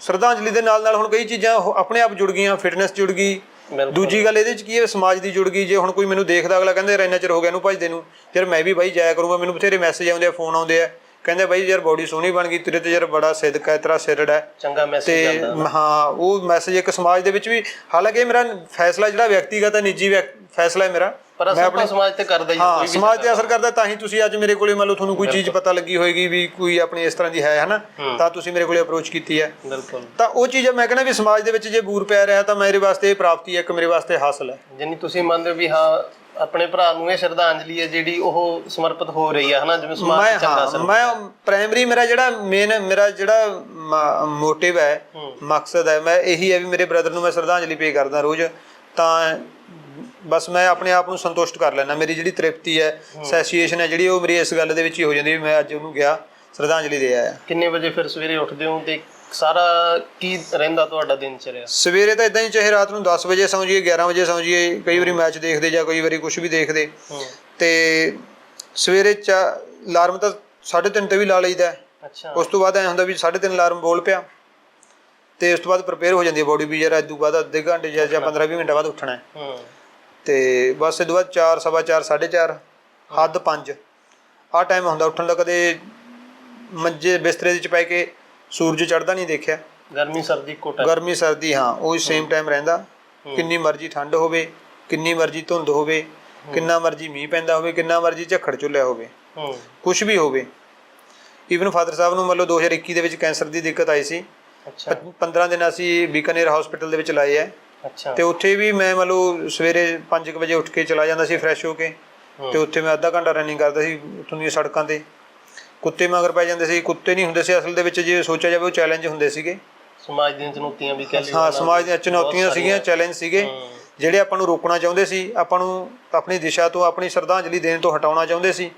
ਸ਼ਰਧਾਂਜਲੀ ਦੇ ਨਾਲ ਨਾਲ ਹੁਣ ਕਈ ਚੀਜ਼ਾਂ ਆਪਣੇ ਆਪ ਜੁੜ ਗਈਆਂ ਫਿਟਨੈਸ ਜੁੜ ਗਈ ਦੂਜੀ ਗੱਲ ਇਹਦੇ ਚ ਕੀ ਹੈ ਸਮਾਜ ਦੀ ਜੁੜ ਗਈ ਜੇ ਹੁਣ ਕੋਈ ਮੈਨੂੰ ਦੇਖਦਾ ਅਗਲਾ ਕਹਿੰਦੇ ਇੰਨਾ ਚਿਰ ਹੋ ਗਿਆ ਇਹਨੂੰ ਭਜਦੇ ਨੂੰ। ਯਾਰ ਮੈਂ ਵੀ ਬਾਈ ਜਾਇਆ ਕਰੂੰਗਾ ਮੈਨੂੰ ਬਥੇਰੇ ਮੈਸੇਜ ਆਉਂਦੇ ਆ ਫੋਨ ਆਉਂਦੇ ਆ। ਕਹਿੰਦੇ ਬਾਈ ਯਾਰ ਬੋਡੀ ਸੋਹਣੀ ਬਣ ਗਈ ਤੇਰੇ ਤੇ ਯਾਰ ਬੜਾ ਸਿਦਕ ਹੈ ਤੇਰਾ ਸਿਰੜ ਹੈ। ਚੰਗਾ ਮੈਸੇਜ ਜਾਂਦਾ ਹਾਂ ਉਹ ਮੈਸੇਜ ਇੱਕ ਸਮਾਜ ਦੇ ਵਿੱਚ ਵੀ ਹਾਲਾਂਕਿ ਮੇਰਾ ਫੈਸਲਾ ਜਿਹੜਾ ਵਿਅਕਤੀਗਤ ਹੈ ਨਿੱਜੀ ਫੈਸਲਾ ਹੈ ਮੇਰਾ। ਪਰ ਅਸਰ ਤਾਂ ਸਮਾਜ ਤੇ ਕਰਦਾ ਹੀ ਹਾਂ ਸਮਾਜ ਤੇ ਅਸਰ ਕਰਦਾ ਤਾਂ ਹੀ ਤੁਸੀਂ ਅੱਜ ਮੇਰੇ ਕੋਲੇ ਮੰਨ ਲਓ ਤੁਹਾਨੂੰ ਕੋਈ ਚੀਜ਼ ਪਤਾ ਲੱਗੀ ਹੋਏਗੀ ਵੀ ਕੋਈ ਆਪਣੀ ਇਸ ਤਰ੍ਹਾਂ ਦੀ ਹੈ ਹਨਾ? ਤਾਂ ਤੁਸੀਂ ਮੇਰੇ ਕੋਲੇ ਅਪਰੋਚ ਕੀਤੀ ਹੈ। ਬਿਲਕੁਲ। ਤਾਂ ਉਹ ਚੀਜ਼ ਮੈਂ ਕਹਿੰਦਾ ਵੀ ਸਮਾਜ ਦੇ ਵਿੱਚ ਜੇ ਬੂਰ ਪਿਆ ਰਿਹਾ ਤਾਂ ਮੇਰੇ ਵਾਸਤੇ ਇਹ ਪ੍ਰਾਪਤੀ ਹੈ ਇੱਕ ਮੇਰੇ ਵਾਸਤੇ ਹਾਸਲ ਹੈ। ਜਿੰਨੀ ਤੁਸੀਂ ਮੰਨਦੇ ਹੋ ਵੀ ਹਾਂ ਆਪਣੇ ਭਰਾ ਨੂੰ ਇਹ ਸ਼ਰਧਾਂਜਲੀ ਹੈ ਜਿਹੜੀ ਉਹ ਸਮਰਪਿਤ ਹੋ ਰਹੀ ਆ ਹਨਾ? ਜਿਵੇਂ ਸਮਾਜ ਚੰਗਾ ਹਾਂ ਅਸਰ ਮੈਂ ਪ੍ਰਾਇਮਰੀ ਮੇਰਾ ਜਿਹੜਾ ਮੇਨ ਮੇਰਾ ਜਿਹੜਾ ਮੋਟਿਵ ਹੈ ਮਕਸਦ ਹੈ ਮੈਂ ਇਹੀ ਹੈ ਵੀ ਮੇਰੇ ਬ੍ਰਦਰ ਨੂੰ ਮੈਂ ਸ਼ਰਧਾਂਜਲੀ ਪੇ ਕਰਦਾ ਰੋਜ਼। ਤਾਂ ਬਸ ਮੈਂ ਆਪਣੇ ਆਪ ਨੂੰ ਸੰਤੁਸ਼ਟ ਕਰ ਲੈਣਾ ਮੇਰੀ ਜਿਹੜੀ ਤ੍ਰਿਪਤੀ ਹੈ ਸੈਸੀਏਸ਼ਨ ਹੈ ਜਿਹੜੀ ਉਹ ਮੇਰੀ ਇਸ ਗੱਲ ਦੇ ਵਿੱਚ ਹੀ ਹੋ ਜਾਂਦੀ ਵੀ ਮੈਂ ਅੱਜ ਉਹਨੂੰ ਗਿਆ ਸ਼ਰਧਾਂਜਲੀ ਦੇ ਆਇਆ। ਕਿੰਨੇ ਵਜੇ ਫਿਰ ਸਵੇਰੇ ਉੱਠਦੇ ਹੋ ਤੇ ਸਾਰਾ ਕੀ ਰਹਿੰਦਾ ਤੁਹਾਡਾ ਦਿਨ ਚਰਿਆ? ਸਵੇਰੇ ਤਾਂ ਇਦਾਂ ਹੀ ਚਾਹੇ ਰਾਤ ਨੂੰ 10 ਵਜੇ ਸੌਂ ਜਾਈਏ 11 ਵਜੇ ਸੌਂ ਜਾਈਏ ਕਈ ਵਾਰੀ ਮੈਚ ਦੇਖਦੇ ਜਾਂ ਕਈ ਵਾਰੀ ਕੁਝ ਵੀ ਦੇਖਦੇ। ਤੇ ਸਵੇਰੇ ਚਾ ਅਲਾਰਮ ਤਾਂ 3:30 ਤੇ ਵੀ ਲਾ ਲਈਦਾ। ਅੱਛਾ। ਉਸ ਤੋਂ ਬਾਅਦ ਐ ਹੁੰਦਾ ਵੀ 3:30 ਅਲਾਰਮ ਬੋਲ ਪਿਆ। ਤੇ ਉਸ ਤੋਂ ਬਾਅਦ ਪ੍ਰਪੇਅਰ ਹੋ ਜਾਂਦੀ ਹੈ ਬੋਡੀ ਵੀ ਯਾਰ ਇਸ ਤੋਂ ਬਾਅਦ ਅੱਧੇ ਘੰਟੇ ਜਾਂ ਜਾਂ 15-20 ਮਿੰਟਾਂ ਬਾਅਦ ਉੱਠਣਾ ਹੂੰ। ਤੇ ਬਸ ਇਸ ਤੋਂ ਬਾਅਦ 4 ਸਵਾ 4 4:30 ਹੱਦ 5 ਆਹ ਟਾਈਮ ਹੁੰਦਾ ਉੱਠਣ ਦਾ ਕਦੇ ਮੰਜੇ ਬਿਸਤਰੇ ਦੇ ਵਿੱਚ ਪੈ ਕੇ ਸੂਰਜ ਚੜ੍ਹਦਾ ਨਹੀਂ ਦੇਖਿਆ। ਗਰਮੀ ਸਰਦੀ ਕੋਟਾ। ਗਰਮੀ ਸਰਦੀ ਹਾਂ ਉਹ ਸੇਮ ਟਾਈਮ ਰਹਿੰਦਾ। ਕਿੰਨੀ ਮਰਜ਼ੀ ਠੰਡ ਹੋਵੇ ਕਿੰਨੀ ਮਰਜ਼ੀ ਧੁੰਦ ਹੋਵੇ ਕਿੰਨਾ ਮਰਜ਼ੀ ਮੀਂਹ ਪੈਂਦਾ ਹੋਵੇ ਕਿੰਨਾ ਮਰਜ਼ੀ ਝੱਖੜ ਝੁੱਲਿਆ ਹੋਵੇ। ਹੂੰ। ਕੁਝ ਵੀ ਹੋਵੇ। ਈਵਨ ਫਾਦਰ ਸਾਹਿਬ ਨੂੰ ਮਤਲਬ 2021 ਦੇ ਵਿੱਚ ਕੈਂਸਰ ਦੀ ਦਿੱਕਤ ਆਈ ਸੀ। ਅੱਛਾ। 15 ਦਿਨ ਅਸੀਂ ਬੀਕਾਨੇਰ ਹਸਪੀਟਲ ਦੇ ਵਿੱਚ ਲਾਏ ਐ ਅੱਛਾ। ਤੇ ਉੱਥੇ ਵੀ ਮੈਂ ਮਤਲਬ ਸਵੇਰੇ 5 ਵਜੇ ਉੱਠ ਕੇ ਚਲਾ ਜਾਂਦਾ ਸੀ ਫਰੈਸ਼ ਹੋ ਕੇ। ਤੇ ਉੱਥੇ ਮੈਂ ਅੱਧਾ ਘੰਟਾ ਰਨਿੰਗ ਕਰਦਾ ਸੀ ਉੱਥੋਂ ਦੀਆਂ ਸੜਕਾਂ ਤੇ। ਕੁੱਤੇ ਮਗਰ ਪੈ ਜਾਂਦੇ ਸੀ। ਕੁੱਤੇ ਨਹੀਂ ਹੁੰਦੇ ਸੀ ਅਸਲ ਦੇ ਵਿੱਚ ਜੇ ਸੋਚਿਆ ਜਾਵੇ ਉਹ ਚੈਲੰਜ ਹੁੰਦੇ ਸੀਗੇ। ਸਮਾਜ ਦੀਆਂ ਚੁਣੌਤੀਆਂ ਵੀ ਕਹਿ ਲਈਏ ਹਾਂ ਸਮਾਜ ਦੀਆਂ ਚੁਣੌਤੀਆਂ ਸੀਗੀਆਂ ਚੈਲੰਜ ਸੀਗੇ। ਜਿਹੜੇ ਆਪਾਂ ਨੂੰ ਰੋਕਣਾ ਚਾਹੁੰਦੇ ਸੀ ਆਪਾਂ ਨੂੰ ਆਪਣੀ ਦਿਸ਼ਾ ਤੋਂ ਆਪਣੀ ਸ਼ਰਧਾਂਜਲੀ ਦੇਣ ਤੋਂ ਹਟਾਉਣਾ ਚਾਹੁੰਦੇ ਸੀ।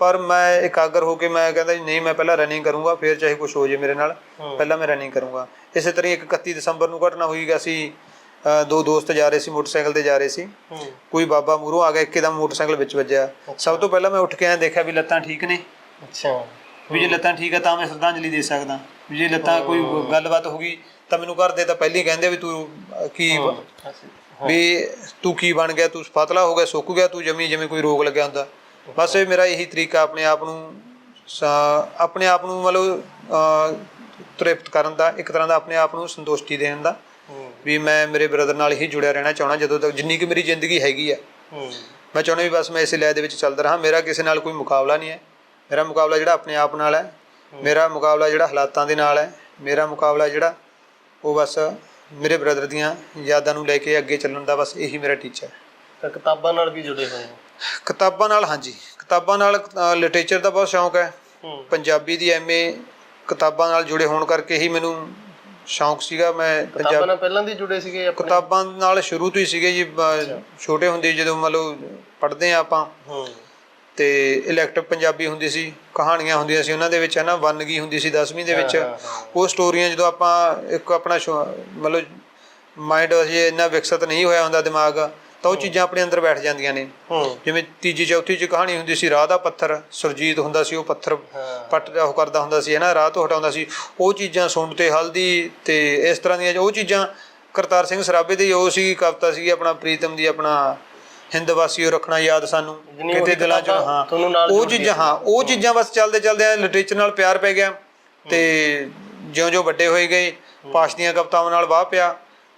ਪਰ ਮੈਂ ਇਕਾਗਰ ਹੋ ਕੇ ਮੈਂ ਕਹਿੰਦਾ ਜੀ ਨਹੀਂ ਮੈਂ ਪਹਿਲਾਂ ਰਨਿੰਗ ਕਰੂੰਗਾ ਫਿਰ ਚਾਹੇ ਕੁਝ ਹੋ ਜੇ ਮੇਰੇ ਨਾਲ ਪਹਿਲਾਂ ਮੈਂ ਰਨਿੰਗ ਕਰੂੰਗਾ। ਇਸੇ ਤਰ੍ਹਾਂ ਇੱਕ 31 ਦਸੰਬਰ ਨੂੰ ਘਟਨਾ ਹੋਈ ਗਾ ਸੀ ਦੋ ਦੋਸਤ ਜਾ ਰਹੇ ਸੀ ਮੋਟਰਸਾਈਕਲ ਤੇ ਜਾ ਰਹੇ ਸੀ। ਕੋਈ ਬਾਬਾ ਮੂਹਰੋਂ ਆ ਗਿਆ ਇੱਕਦਮ ਮੋਟਰਸਾਈਕਲ ਵਿੱਚ ਵੱਜਿਆ। ਸਭ ਤੋਂ ਪਹਿਲਾਂ ਮੈਂ ਉੱਠ ਕੇ ਆਇਆ ਦੇਖਿਆ ਵੀ ਲੱਤਾਂ ਠੀਕ ਨੇ। ਅੱਛਾ। ਵੀ ਜੇ ਲੱਤਾਂ ਠੀਕ ਆ ਤਾਂ ਮੈਂ ਸ਼ਰਧਾਂਜਲੀ ਦੇ ਸਕਦਾ। ਵੀ ਜੇ ਲੱਤਾਂ ਕੋਈ ਗੱਲਬਾਤ ਹੋ ਗਈ ਤਾਂ ਮੈਨੂੰ ਘਰ ਦੇ ਤਾਂ ਪਹਿਲਾਂ ਕਹਿੰਦੇ ਵੀ ਤੂੰ ਕੀ ਵੀ ਤੂੰ ਕੀ ਬਣ ਗਿਆ ਤੂੰ ਪਤਲਾ ਹੋ ਗਿਆ ਸੁੱਕ ਗਿਆ ਤੂੰ ਜਮੀ ਜਿਵੇਂ ਕੋਈ ਰੋਗ ਲੱਗਿਆ ਹੁੰਦਾ। ਬਸ ਇਹ ਮੇਰਾ ਇਹੀ ਤਰੀਕਾ ਆਪਣੇ ਆਪ ਨੂੰ ਆਪਣੇ ਆਪ ਨੂੰ ਮਤਲਬ ਤ੍ਰਿਪਤ ਕਰਨ ਦਾ ਇੱਕ ਤਰ੍ਹਾਂ ਦਾ ਆਪਣੇ ਆਪ ਨੂੰ ਸੰਤੁਸ਼ਟੀ ਦੇਣ ਦਾ। ਵੀ ਮੈਂ ਮੇਰੇ ਬ੍ਰਦਰ ਨਾਲ ਹੀ ਜੁੜਿਆ ਰਹਿਣਾ ਚਾਹਣਾ ਜਦੋਂ ਤੱਕ ਜਿੰਨੀ ਕਿ ਮੇਰੀ ਜ਼ਿੰਦਗੀ ਹੈਗੀ ਆ। ਹੂੰ। ਮੈਂ ਚਾਹੁੰਦਾ ਵੀ ਬਸ ਮੈਂ ਇਸੇ ਲੈ ਦੇ ਵਿੱਚ ਚੱਲਦਾ ਰਹਾ। ਮੇਰਾ ਕਿਸੇ ਨਾਲ ਕੋਈ ਮੁਕਾਬਲਾ ਨਹੀਂ ਹੈ। ਮੇਰਾ ਮੁਕਾਬਲਾ ਜਿਹੜਾ ਆਪਣੇ ਆਪ ਨਾਲ ਹੈ। ਮੇਰਾ ਮੁਕਾਬਲਾ ਜਿਹੜਾ ਹਾਲਾਤਾਂ ਦੇ ਨਾਲ ਹੈ। ਮੇਰਾ ਮੁਕਾਬਲਾ ਜਿਹੜਾ ਉਹ ਬਸ ਮੇਰੇ ਬ੍ਰਦਰ ਦੀਆਂ ਯਾਦਾਂ ਨੂੰ ਲੈ ਕੇ ਅੱਗੇ ਚੱਲਣ ਦਾ ਬਸ ਇਹੀ ਮੇਰਾ ਟੀਚਾ ਹੈ। ਤਾਂ ਕਿਤਾਬਾਂ ਨਾਲ ਵੀ ਜੁੜੇ ਹੋਏ ਹੋ? ਕਿਤਾਬਾਂ ਨਾਲ ਹਾਂਜੀ। ਕਿਤਾਬਾਂ ਨਾਲ ਲਿਟਰੇਚਰ ਦਾ ਬਹੁਤ ਸ਼ੌਂਕ ਹੂੰ। ਪੰਜਾਬੀ ਦੀ ਐਮਏ ਕਿਤਾਬਾਂ ਨਾਲ ਜੁੜੇ ਹੋਣ ਕਰਕੇ ਹੀ ਮੈਨੂੰ ਸ਼ੌਂਕ ਸੀਗਾ ਮੈਂ ਕਿਤਾਬਾਂ ਪੰਜਾਬ ਨਾਲ ਪਹਿਲਾਂ ਦੀ ਜੁੜੇ ਸੀਗੇ ਆਪਣੇ? ਕਿਤਾਬਾਂ ਨਾਲ ਸ਼ੁਰੂ ਤੋਂ ਹੀ ਸੀਗੇ ਜੀ ਬ- ਛੋਟੇ ਹੁੰਦੇ ਜਦੋਂ ਮੰਨ ਲਓ ਪੜ੍ਹਦੇ ਆ ਆਪਾਂ। ਹੂੰ। ਤੇ ਇਲੈਕਟਿਵ ਪੰਜਾਬੀ ਹੁੰਦੀ ਸੀ ਕਹਾਣੀਆਂ ਹੁੰਦੀਆਂ ਸੀ ਉਹਨਾਂ ਦੇ ਵਿੱਚ ਹੈ ਨਾ ਵੰਨਗੀ ਹੁੰਦੀ ਸੀ 10ਵੀਂ ਦੇ ਵਿੱਚ। ਹਾਂ, ਹਾਂ, ਹਾਂ। ਉਹ ਸਟੋਰੀਆਂ ਜਦੋਂ ਆਪਾਂ ਇੱਕ ਆਪਣਾ ਸ਼ੌ- ਮਤਲਬ ਮਾਈਂਡ ਅਜੇ ਇੰਨਾ ਵਿਕਸਿਤ ਨਹੀਂ ਹੋਇਆ ਹੁੰਦਾ ਦਿਮਾਗ। ਤਾਂ ਉਹ ਚੀਜ਼ਾਂ ਆਪਣੇ ਅੰਦਰ ਬੈਠ ਜਾਂਦੀਆਂ ਨੇ। ਜਿਵੇਂ ਤੀਜੀ ਚੌਥੀ ਚ ਕਹਾਣੀ ਹੁੰਦੀ ਸੀ ਰਾਹ ਦਾ ਪੱਥਰ ਸੁਰਜੀਤ ਹੁੰਦਾ ਸੀ ਉਹ ਪੱਥਰ ਪੱਟ ਉਹ ਕਰਦਾ ਹੁੰਦਾ ਸੀ ਹੈ ਨਾ ਰਾਹ ਤੋਂ ਹਟਾਉਂਦਾ ਸੀ। ਉਹ ਚੀਜ਼ਾਂ ਸੁੰਡ ਤੇ ਹਲਦੀ ਤੇ ਇਸ ਤਰ੍ਹਾਂ ਦੀਆਂ ਉਹ ਚੀਜ਼ਾਂ ਕਰਤਾਰ ਸਿੰਘ ਸਰਾਭੇ ਦੀ ਉਹ ਸੀ ਕਵਿਤਾ ਸੀ ਆਪਣਾ ਪ੍ਰੀਤਮ ਦੀ ਆਪਣਾ ਹਿੰਦਵਾਸੀਓ ਰੱਖਣਾ ਯਾਦ ਸਾਨੂੰ ਕਿਤੇ ਉਹੀ ਦਿਲਾਂ ਚ ਹਾਂ। ਉਹ ਚੀਜ਼ਾਂ ਹਾਂ ਉਹ ਚੀਜ਼ਾਂ ਬਸ ਚੱਲਦੇ ਚੱਲਦੇ ਲਿਟਰੇਚਰ ਨਾਲ ਪਿਆਰ ਪੈ ਗਿਆ ਤੇ ਜਿਉਂ-ਜਿਉਂ ਵੱਡੇ ਹੋਏ ਗਏ ਪਾਸ਼ ਦੀਆਂ ਕਵਿਤਾਵਾਂ ਨਾਲ ਵਾਹ ਪਿਆ।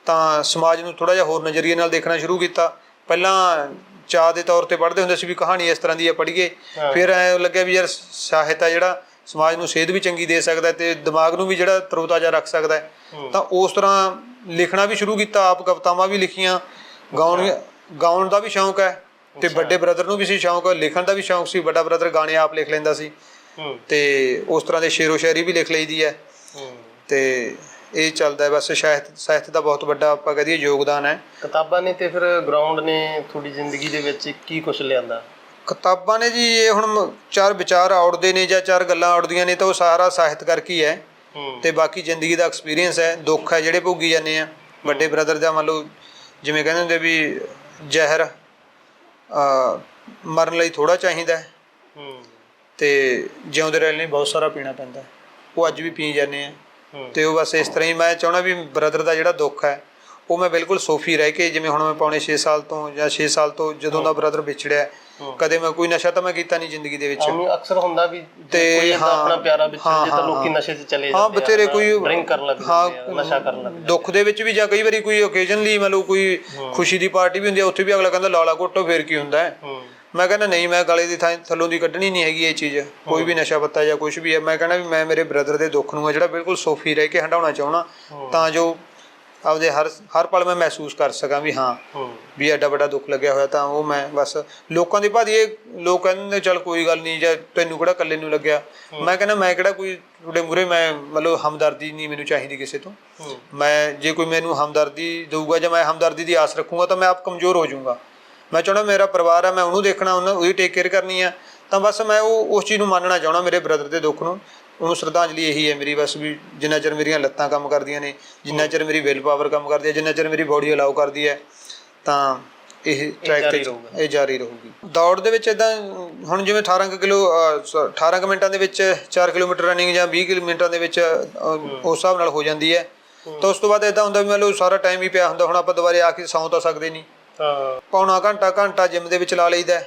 ਤਾਂ ਸਮਾਜ ਨੂੰ ਥੋੜਾ ਜਿਹਾ ਹੋਰ ਨਜ਼ਰੀਏ ਨਾਲ ਦੇਖਣਾ ਸ਼ੁਰੂ ਕੀਤਾ। ਪਹਿਲਾਂ ਚਾਹ ਦੇ ਤੌਰ ਤੇ ਪੜ੍ਹਦੇ ਹੁੰਦੇ ਸੀ ਵੀ ਕਹਾਣੀ ਇਸ ਤਰ੍ਹਾਂ ਦੀ ਹੈ ਪੜ੍ਹੀਏ। ਫਿਰ ਐ ਲੱਗਿਆ ਵੀ ਯਾਰ ਸਾਹਿਤ ਆ ਜਿਹੜਾ ਸਮਾਜ ਨੂੰ ਸੇਧ ਵੀ ਚੰਗੀ ਦੇ ਸਕਦਾ ਤੇ ਦਿਮਾਗ ਨੂੰ ਵੀ ਜਿਹੜਾ ਤਰੋਤਾਜ਼ਾ ਰੱਖ ਸਕਦਾ। ਤਾਂ ਉਸ ਤਰ੍ਹਾਂ ਲਿਖਣਾ ਵੀ ਸ਼ੁਰੂ ਕੀਤਾ ਆਪ ਕਵਿਤਾਵਾਂ ਵੀ ਲਿਖੀਆਂ। ਗਾਉਣ ਗਾਉਣ ਦਾ ਵੀ ਸ਼ੌਂਕ ਹੈ ਤੇ ਵੱਡੇ ਬ੍ਰਦਰ ਨੂੰ ਵੀ ਸੀ ਸ਼ੌਂਕ ਲਿਖਣ ਦਾ ਵੀ ਸ਼ੌਂਕ ਸੀ। ਵੱਡਾ ਬ੍ਰਦਰ ਗਾਣੇ ਆਪ ਲਿਖ ਲੈਂਦਾ ਸੀ। ਤੇ ਉਸ ਤਰ੍ਹਾਂ ਦੇ ਸ਼ੇਰੋ ਸ਼ਾਇਰੀ ਵੀ ਲਿਖ ਲਈਦੀ ਹੂੰ। ਤੇ ਇਹ ਚੱਲਦਾ ਹੈ। ਬਸ ਸਾਹਿਤ ਸਾਹਿਤ ਦਾ ਬਹੁਤ ਵੱਡਾ ਆਪਾਂ ਕਹਦੇ ਯੋਗਦਾਨ ਹੈ। ਕਿਤਾਬਾਂ ਨੇ ਤੇ ਫਿਰ ਗਰਾਊਂਡ ਨੇ ਤੁਹਾਡੀ ਜ਼ਿੰਦਗੀ ਦੇ ਵਿੱਚ ਕੀ ਕੁਝ ਲਿਆਂਦਾ? ਕਿਤਾਬਾਂ ਨੇ ਜੀ ਇਹ ਹੁਣ ਚਾਰ ਵਿਚਾਰ ਆਉੜਦੇ ਨੇ ਜਾਂ ਚਾਰ ਗੱਲਾਂ ਆਉੜਦੀਆਂ ਨੇ ਤਾਂ ਉਹ ਸਾਰਾ ਸਾਹਿਤ ਕਰਕੇ ਹੀ ਤੇ ਬਾਕੀ ਜ਼ਿੰਦਗੀ ਦਾ ਐਕਸਪੀਰੀਅੰਸ ਹੈ। ਦੁੱਖ ਹੈ ਜਿਹੜੇ ਭੋਗੀ ਜਾਂਦੇ ਆ। ਵੱਡੇ ਬ੍ਰਦਰ ਦਾ ਮੰਨ ਲਓ ਜਿਵੇਂ ਕਹਿੰਦੇ ਹੁੰਦੇ ਵੀ ਜ਼ਹਿਰ ਮਰਨ ਲਈ ਥੋੜਾ ਚਾਹੀਦਾ ਹੈ। ਤੇ ਜਿਉਂਦੇ ਰਹਿਣ ਲਈ ਬਹੁਤ ਸਾਰਾ ਪੀਣਾ ਪੈਂਦਾ। ਉਹ ਅੱਜ ਵੀ ਪੀ ਜਾਂਦੇ ਆ। ਤੇ ਉਹ ਬਸ ਇਸ ਤਰ੍ਹਾਂ ਹੀ ਮੈਂ ਚਾਹਣਾ ਵੀ ਬ੍ਰਦਰ ਦਾ ਜਿਹੜਾ ਦੁੱਖ ਹੈ ਉਹ ਮੈਂ ਬਿਲਕੁਲ ਸੋਫੀ ਰਹਿ ਕੇ ਜਿਵੇਂ ਹੁਣ ਮੈਂ ਪੌਣੇ 6 ਸਾਲ ਤੋਂ ਜਾਂ 6 ਸਾਲ ਤੋਂ ਜਦੋਂ ਦਾ ਬ੍ਰਦਰ ਵਿਛੜਿਆ ਹੂੰ। ਕਦੇ ਮੈਂ ਕੋਈ ਨਸ਼ਾ ਤਾਂ ਮੈਂ ਕੀਤਾ ਨਹੀਂ ਜ਼ਿੰਦਗੀ ਦੇ ਵਿੱਚ। ਅਕਸਰ ਹੁੰਦਾ ਵੀ ਤੇ ਹਾਂ, ਆਪਣਾ ਪਿਆਰਾ ਵਿਛੜ ਹਾਂ, ਜੇ ਤਾਂ ਹਾਂ, ਲੋਕੀ ਹਾਂ। ਨਸ਼ੇ 'ਚ ਚਲੇ ਹਾਂ ਜਾਂਦੇ ਬਥੇਰੇ ਕੋਈ ਡਰਿੰਕ ਕਰਨ ਲੱਗ ਜਾਂਦੇ ਆ ਨਸ਼ਾ ਕਰਨ ਲੱਗ ਜਾਂਦੇ ਦੁੱਖ ਦੇ ਵਿੱਚ ਵੀ ਜਾਂ ਕਈ ਵਾਰੀ ਕੋਈ ਓਕੇਜਨਲੀ ਮਤਲਬ ਕੋਈ ਖੁਸ਼ੀ ਦੀ ਪਾਰਟੀ ਵੀ ਹੁੰਦੀ ਹੈ ਉੱਥੇ ਵੀ ਅਗਲਾ ਕਹਿੰਦਾ ਲਾਲਾ ਘੋਟੋ ਫੇਰ ਕੀ ਹੁੰਦਾ ਹੈ? ਹੂੰ। ਮੈਂ ਕਹਿੰਦਾ ਨਹੀਂ ਮੈਂ ਗਲੇ ਦੀ ਥਾਂ ਥੱਲੋਂ ਦੀ ਕੱਢਣੀ ਨਹੀਂ ਹੈਗੀ ਇਹ ਚੀਜ਼। ਕੋਈ ਵੀ ਨਸ਼ਾ ਪੱਤਾ ਜਾਂ ਕੁਝ ਵੀ ਹੈ ਮੈਂ ਕਹਿੰਦਾ ਵੀ ਮੈਂ ਮੇਰੇ ਬ੍ਰਦਰ ਦੇ ਦੁੱਖ ਨੂੰ ਹੈ ਜਿਹੜਾ ਬਿਲਕੁਲ ਸੋਫੀ ਰਹਿ ਕੇ ਹੰਡਾਉਣਾ ਚਾਹਣਾ ਤਾਂ ਜੋ ਆਪਦੇ ਹਰ ਹਰ ਪਲ ਮੈਂ ਮਹਿਸੂਸ ਕਰ ਸਕਾਂ ਵੀ ਹਾਂ ਵੀ ਐਡਾ ਵੱਡਾ ਦੁੱਖ ਲੱਗਿਆ ਹੋਇਆ ਤਾਂ ਉਹ ਮੈਂ ਬਸ ਲੋਕਾਂ ਦੀ ਭਾਦੀ ਇਹ ਲੋਕ ਕਹਿੰਦੇ ਚੱਲ ਕੋਈ ਗੱਲ ਨਹੀਂ ਜਾਂ ਤੈਨੂੰ ਕਿਹੜਾ ਇਕੱਲੇ ਨੂੰ ਲੱਗਿਆ? ਮੈਂ ਕਹਿੰਦਾ ਮੈਂ ਕਿਹੜਾ ਕੋਈ ਤੁਹਾਡੇ ਮੂਰੇ ਮੈਂ ਮਤਲਬ ਹਮਦਰਦੀ ਨਹੀਂ ਮੈਨੂੰ ਚਾਹੀਦੀ ਕਿਸੇ ਤੋਂ। ਮੈਂ ਜੇ ਕੋਈ ਮੈਨੂੰ ਹਮਦਰਦੀ ਦੇਊਗਾ ਜਾਂ ਮੈਂ ਹਮਦਰਦੀ ਦੀ ਆਸ ਰੱਖੂੰਗਾ ਤਾਂ ਮੈਂ ਆਪ ਕਮਜ਼ੋਰ ਹੋ ਜਾਊਂਗਾ। ਮੈਂ ਚਾਹੁੰਦਾ ਮੇਰਾ ਪਰਿਵਾਰ ਆ ਮੈਂ ਉਹਨੂੰ ਦੇਖਣਾ ਉਹਨੂੰ ਉਹਦੀ ਟੇਕ ਕੇਅਰ ਕਰਨੀ ਆ। ਤਾਂ ਬਸ ਮੈਂ ਉਹ ਉਸ ਚੀਜ਼ ਨੂੰ ਮੰਨਣਾ ਚਾਹਣਾ ਮੇਰੇ ਬ੍ਰਦਰ ਦੇ ਦੁੱਖ ਨੂੰ। ਉਹਨੂੰ ਸ਼ਰਧਾਂਜਲੀ ਇਹੀ ਹੈ ਮੇਰੀ ਬਸ ਵੀ ਜਿੰਨਾ ਚਿਰ ਮੇਰੀਆਂ ਲੱਤਾਂ ਕੰਮ ਕਰਦੀਆਂ ਨੇ ਜਿੰਨਾ ਚਿਰ ਮੇਰੀ ਵਿਲ ਪਾਵਰ ਕੰਮ ਕਰਦੀ ਹੈ ਜਿੰਨਾ ਚਿਰ ਮੇਰੀ ਬਾਡੀ ਅਲਾਉ ਕਰਦੀ ਹੈ ਤਾਂ ਇਹ ਟਰੈਕ ਤੇ। ਇਹ ਜਾਰੀ ਰਹੂਗੀ। ਦੌੜ ਦੇ ਵਿੱਚ ਇਦਾਂ ਹੁਣ ਜਿਵੇਂ 18 ਕੁ ਕਿਲੋ ਅ, ਸ- 18 ਕੁ ਮਿੰਟਾਂ ਦੇ ਵਿੱਚ 4 ਕਿਲੋਮੀਟਰ ਰਨਿੰਗ ਜਾਂ 20 ਕਿਲੋਮੀਟਰ ਦੇ ਵਿੱਚ ਉਸ ਹਿਸਾਬ ਨਾਲ ਹੋ ਜਾਂਦੀ ਹੈ। ਤਾਂ ਉਸ ਤੋਂ ਬਾਅਦ ਇਦਾਂ ਹੁੰਦਾ ਵੀ ਮੰਨ ਲਓ ਸਾਰਾ ਟਾਈਮ ਹੀ ਪਿਆ ਹੁੰਦਾ ਹੁਣ ਆਪਾਂ ਦੁਬਾਰੇ ਆ ਕੇ ਸੌਂ ਤਾਂ ਸਕਦੇ ਨਹੀਂ। ਪੌਣਾ ਘੰਟਾ ਘੰਟਾ ਜਿਮ ਦੇ ਵਿੱਚ ਲਾ ਲਈਦਾ।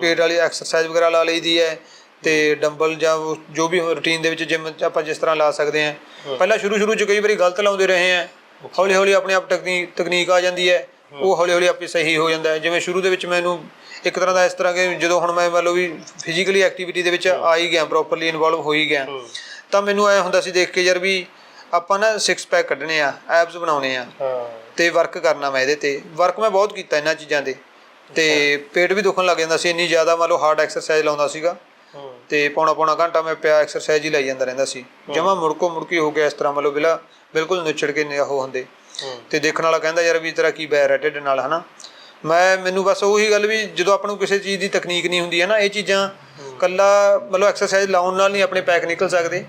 ਪੇਟ ਵਾਲੀ ਐਕਸਰਸਾਈਜ਼ ਵਗੈਰਾ ਲਾ ਲਈਦੀ ਹੈ ਤੇ ਡੰਬਲ ਜਾਂ ਜੋ ਵੀ ਰੁਟੀਨ ਦੇ ਵਿੱਚ ਜਿਮ ਆਪਾਂ ਜਿਸ ਤਰ੍ਹਾਂ ਲਾ ਸਕਦੇ ਹਾਂ। ਪਹਿਲਾਂ ਸ਼ੁਰੂ ਸ਼ੁਰੂ ਚ ਕਈ ਵਾਰੀ ਗਲਤ ਲਾਉਂਦੇ ਰਹੇ ਆ ਹੌਲੀ ਹੌਲੀ ਆਪਣੇ ਆਪ ਤਕਨੀਕ ਤਕਨੀਕ ਆ ਜਾਂਦੀ ਹੈ। ਉਹ ਹੌਲੀ ਹੌਲੀ ਆਪੇ ਸਹੀ ਹੋ ਜਾਂਦਾ ਹੈ। ਜਿਵੇਂ ਸ਼ੁਰੂ ਦੇ ਵਿੱਚ ਮੈਨੂੰ ਇੱਕ ਤਰ੍ਹਾਂ ਦਾ ਇਸ ਤਰ੍ਹਾਂ ਕਿ ਜਦੋਂ ਹੁਣ ਮੈਂ ਮੰਨ ਲਓ ਵੀ ਫਿਜ਼ੀਕਲੀ ਐਕਟੀਵਿਟੀ ਦੇ ਵਿੱਚ ਆ ਹੀ ਗਿਆ ਪ੍ਰੋਪਰਲੀ ਇਨਵੋਲਵ ਹੋ ਹੀ ਗਿਆ ਤਾਂ ਮੈਨੂੰ ਐ ਹੁੰਦਾ ਸੀ ਦੇਖ ਕੇ ਯਾਰ ਵੀ ਆਪਾਂ ਨਾ ਸਿਕਸ ਪੈਕ ਕੱਢਣੇ ਆ ਐਬਸ ਬਣਾਉਣੇ ਆ। ਹਾਂ। ਤੇ ਵਰਕ ਕਰਨਾ ਮੈਂ ਇਹਦੇ ਤੇ। ਵਰਕ ਮੈਂ ਬਹੁਤ ਕੀਤਾ ਇਹਨਾਂ ਚੀਜ਼ਾਂ ਦੇ। ਤੇ ਪੇਟ ਵੀ ਦੁਖਣ ਲੱਗ ਜਾਂਦਾ ਸੀ। ਇੰਨੀ ਜ਼ਿਆਦਾ ਮੰਨ ਲਓ ਹਾਰਡ ਐਕਸਰਸਾਈਜ਼ ਲਾਉਂਦਾ ਸੀਗਾ। ਹੂੰ। ਤੇ ਪੌਣਾ ਪੌਣਾ ਘੰਟਾ ਮੈਂ ਪਿਆ ਐਕਸਰਸਾਈਜ਼ ਹੀ ਲਾਈ ਜਾਂਦਾ ਰਹਿੰਦਾ ਸੀ। ਜਮਾ ਮੁੜਕੋ ਮੁੜਕੀ ਹੋ ਗਿਆ ਇਸ ਤਰ੍ਹਾਂ ਮੰਨ ਲਓ ਬਿਲਾ ਬਿਲਕੁਲ ਨਿਚੜ ਕੇ ਨੇ ਉਹ ਹੁੰਦੇ। ਹੂੰ। ਤੇ ਦੇਖਣ ਵਾਲਾ ਕਹਿੰਦਾ ਯਾਰ ਵੀ ਤੇਰਾ ਕੀ ਬੈਰ ਹੈ ਢਿੱਡ ਨਾਲ ਹਨਾ? ਮੈਂ ਮੈਨੂੰ ਬਸ ਉਹੀ ਗੱਲ ਵੀ ਜਦੋਂ ਆਪਾਂ ਨੂੰ ਕਿਸੇ ਚੀਜ਼ ਦੀ ਤਕਨੀਕ ਨਹੀਂ ਹੁੰਦੀ ਹੈ ਨਾ ਇਹ ਚੀਜ਼ਾਂ ਕੱਲਾ ਮਤਲਬ ਐਕਸਰਸਾਈਜ਼ ਲਾਉਣ ਨਾਲ ਨਹੀਂ ਆਪਣੇ ਪੈਕ ਨਿਕਲ ਸਕਦੇ।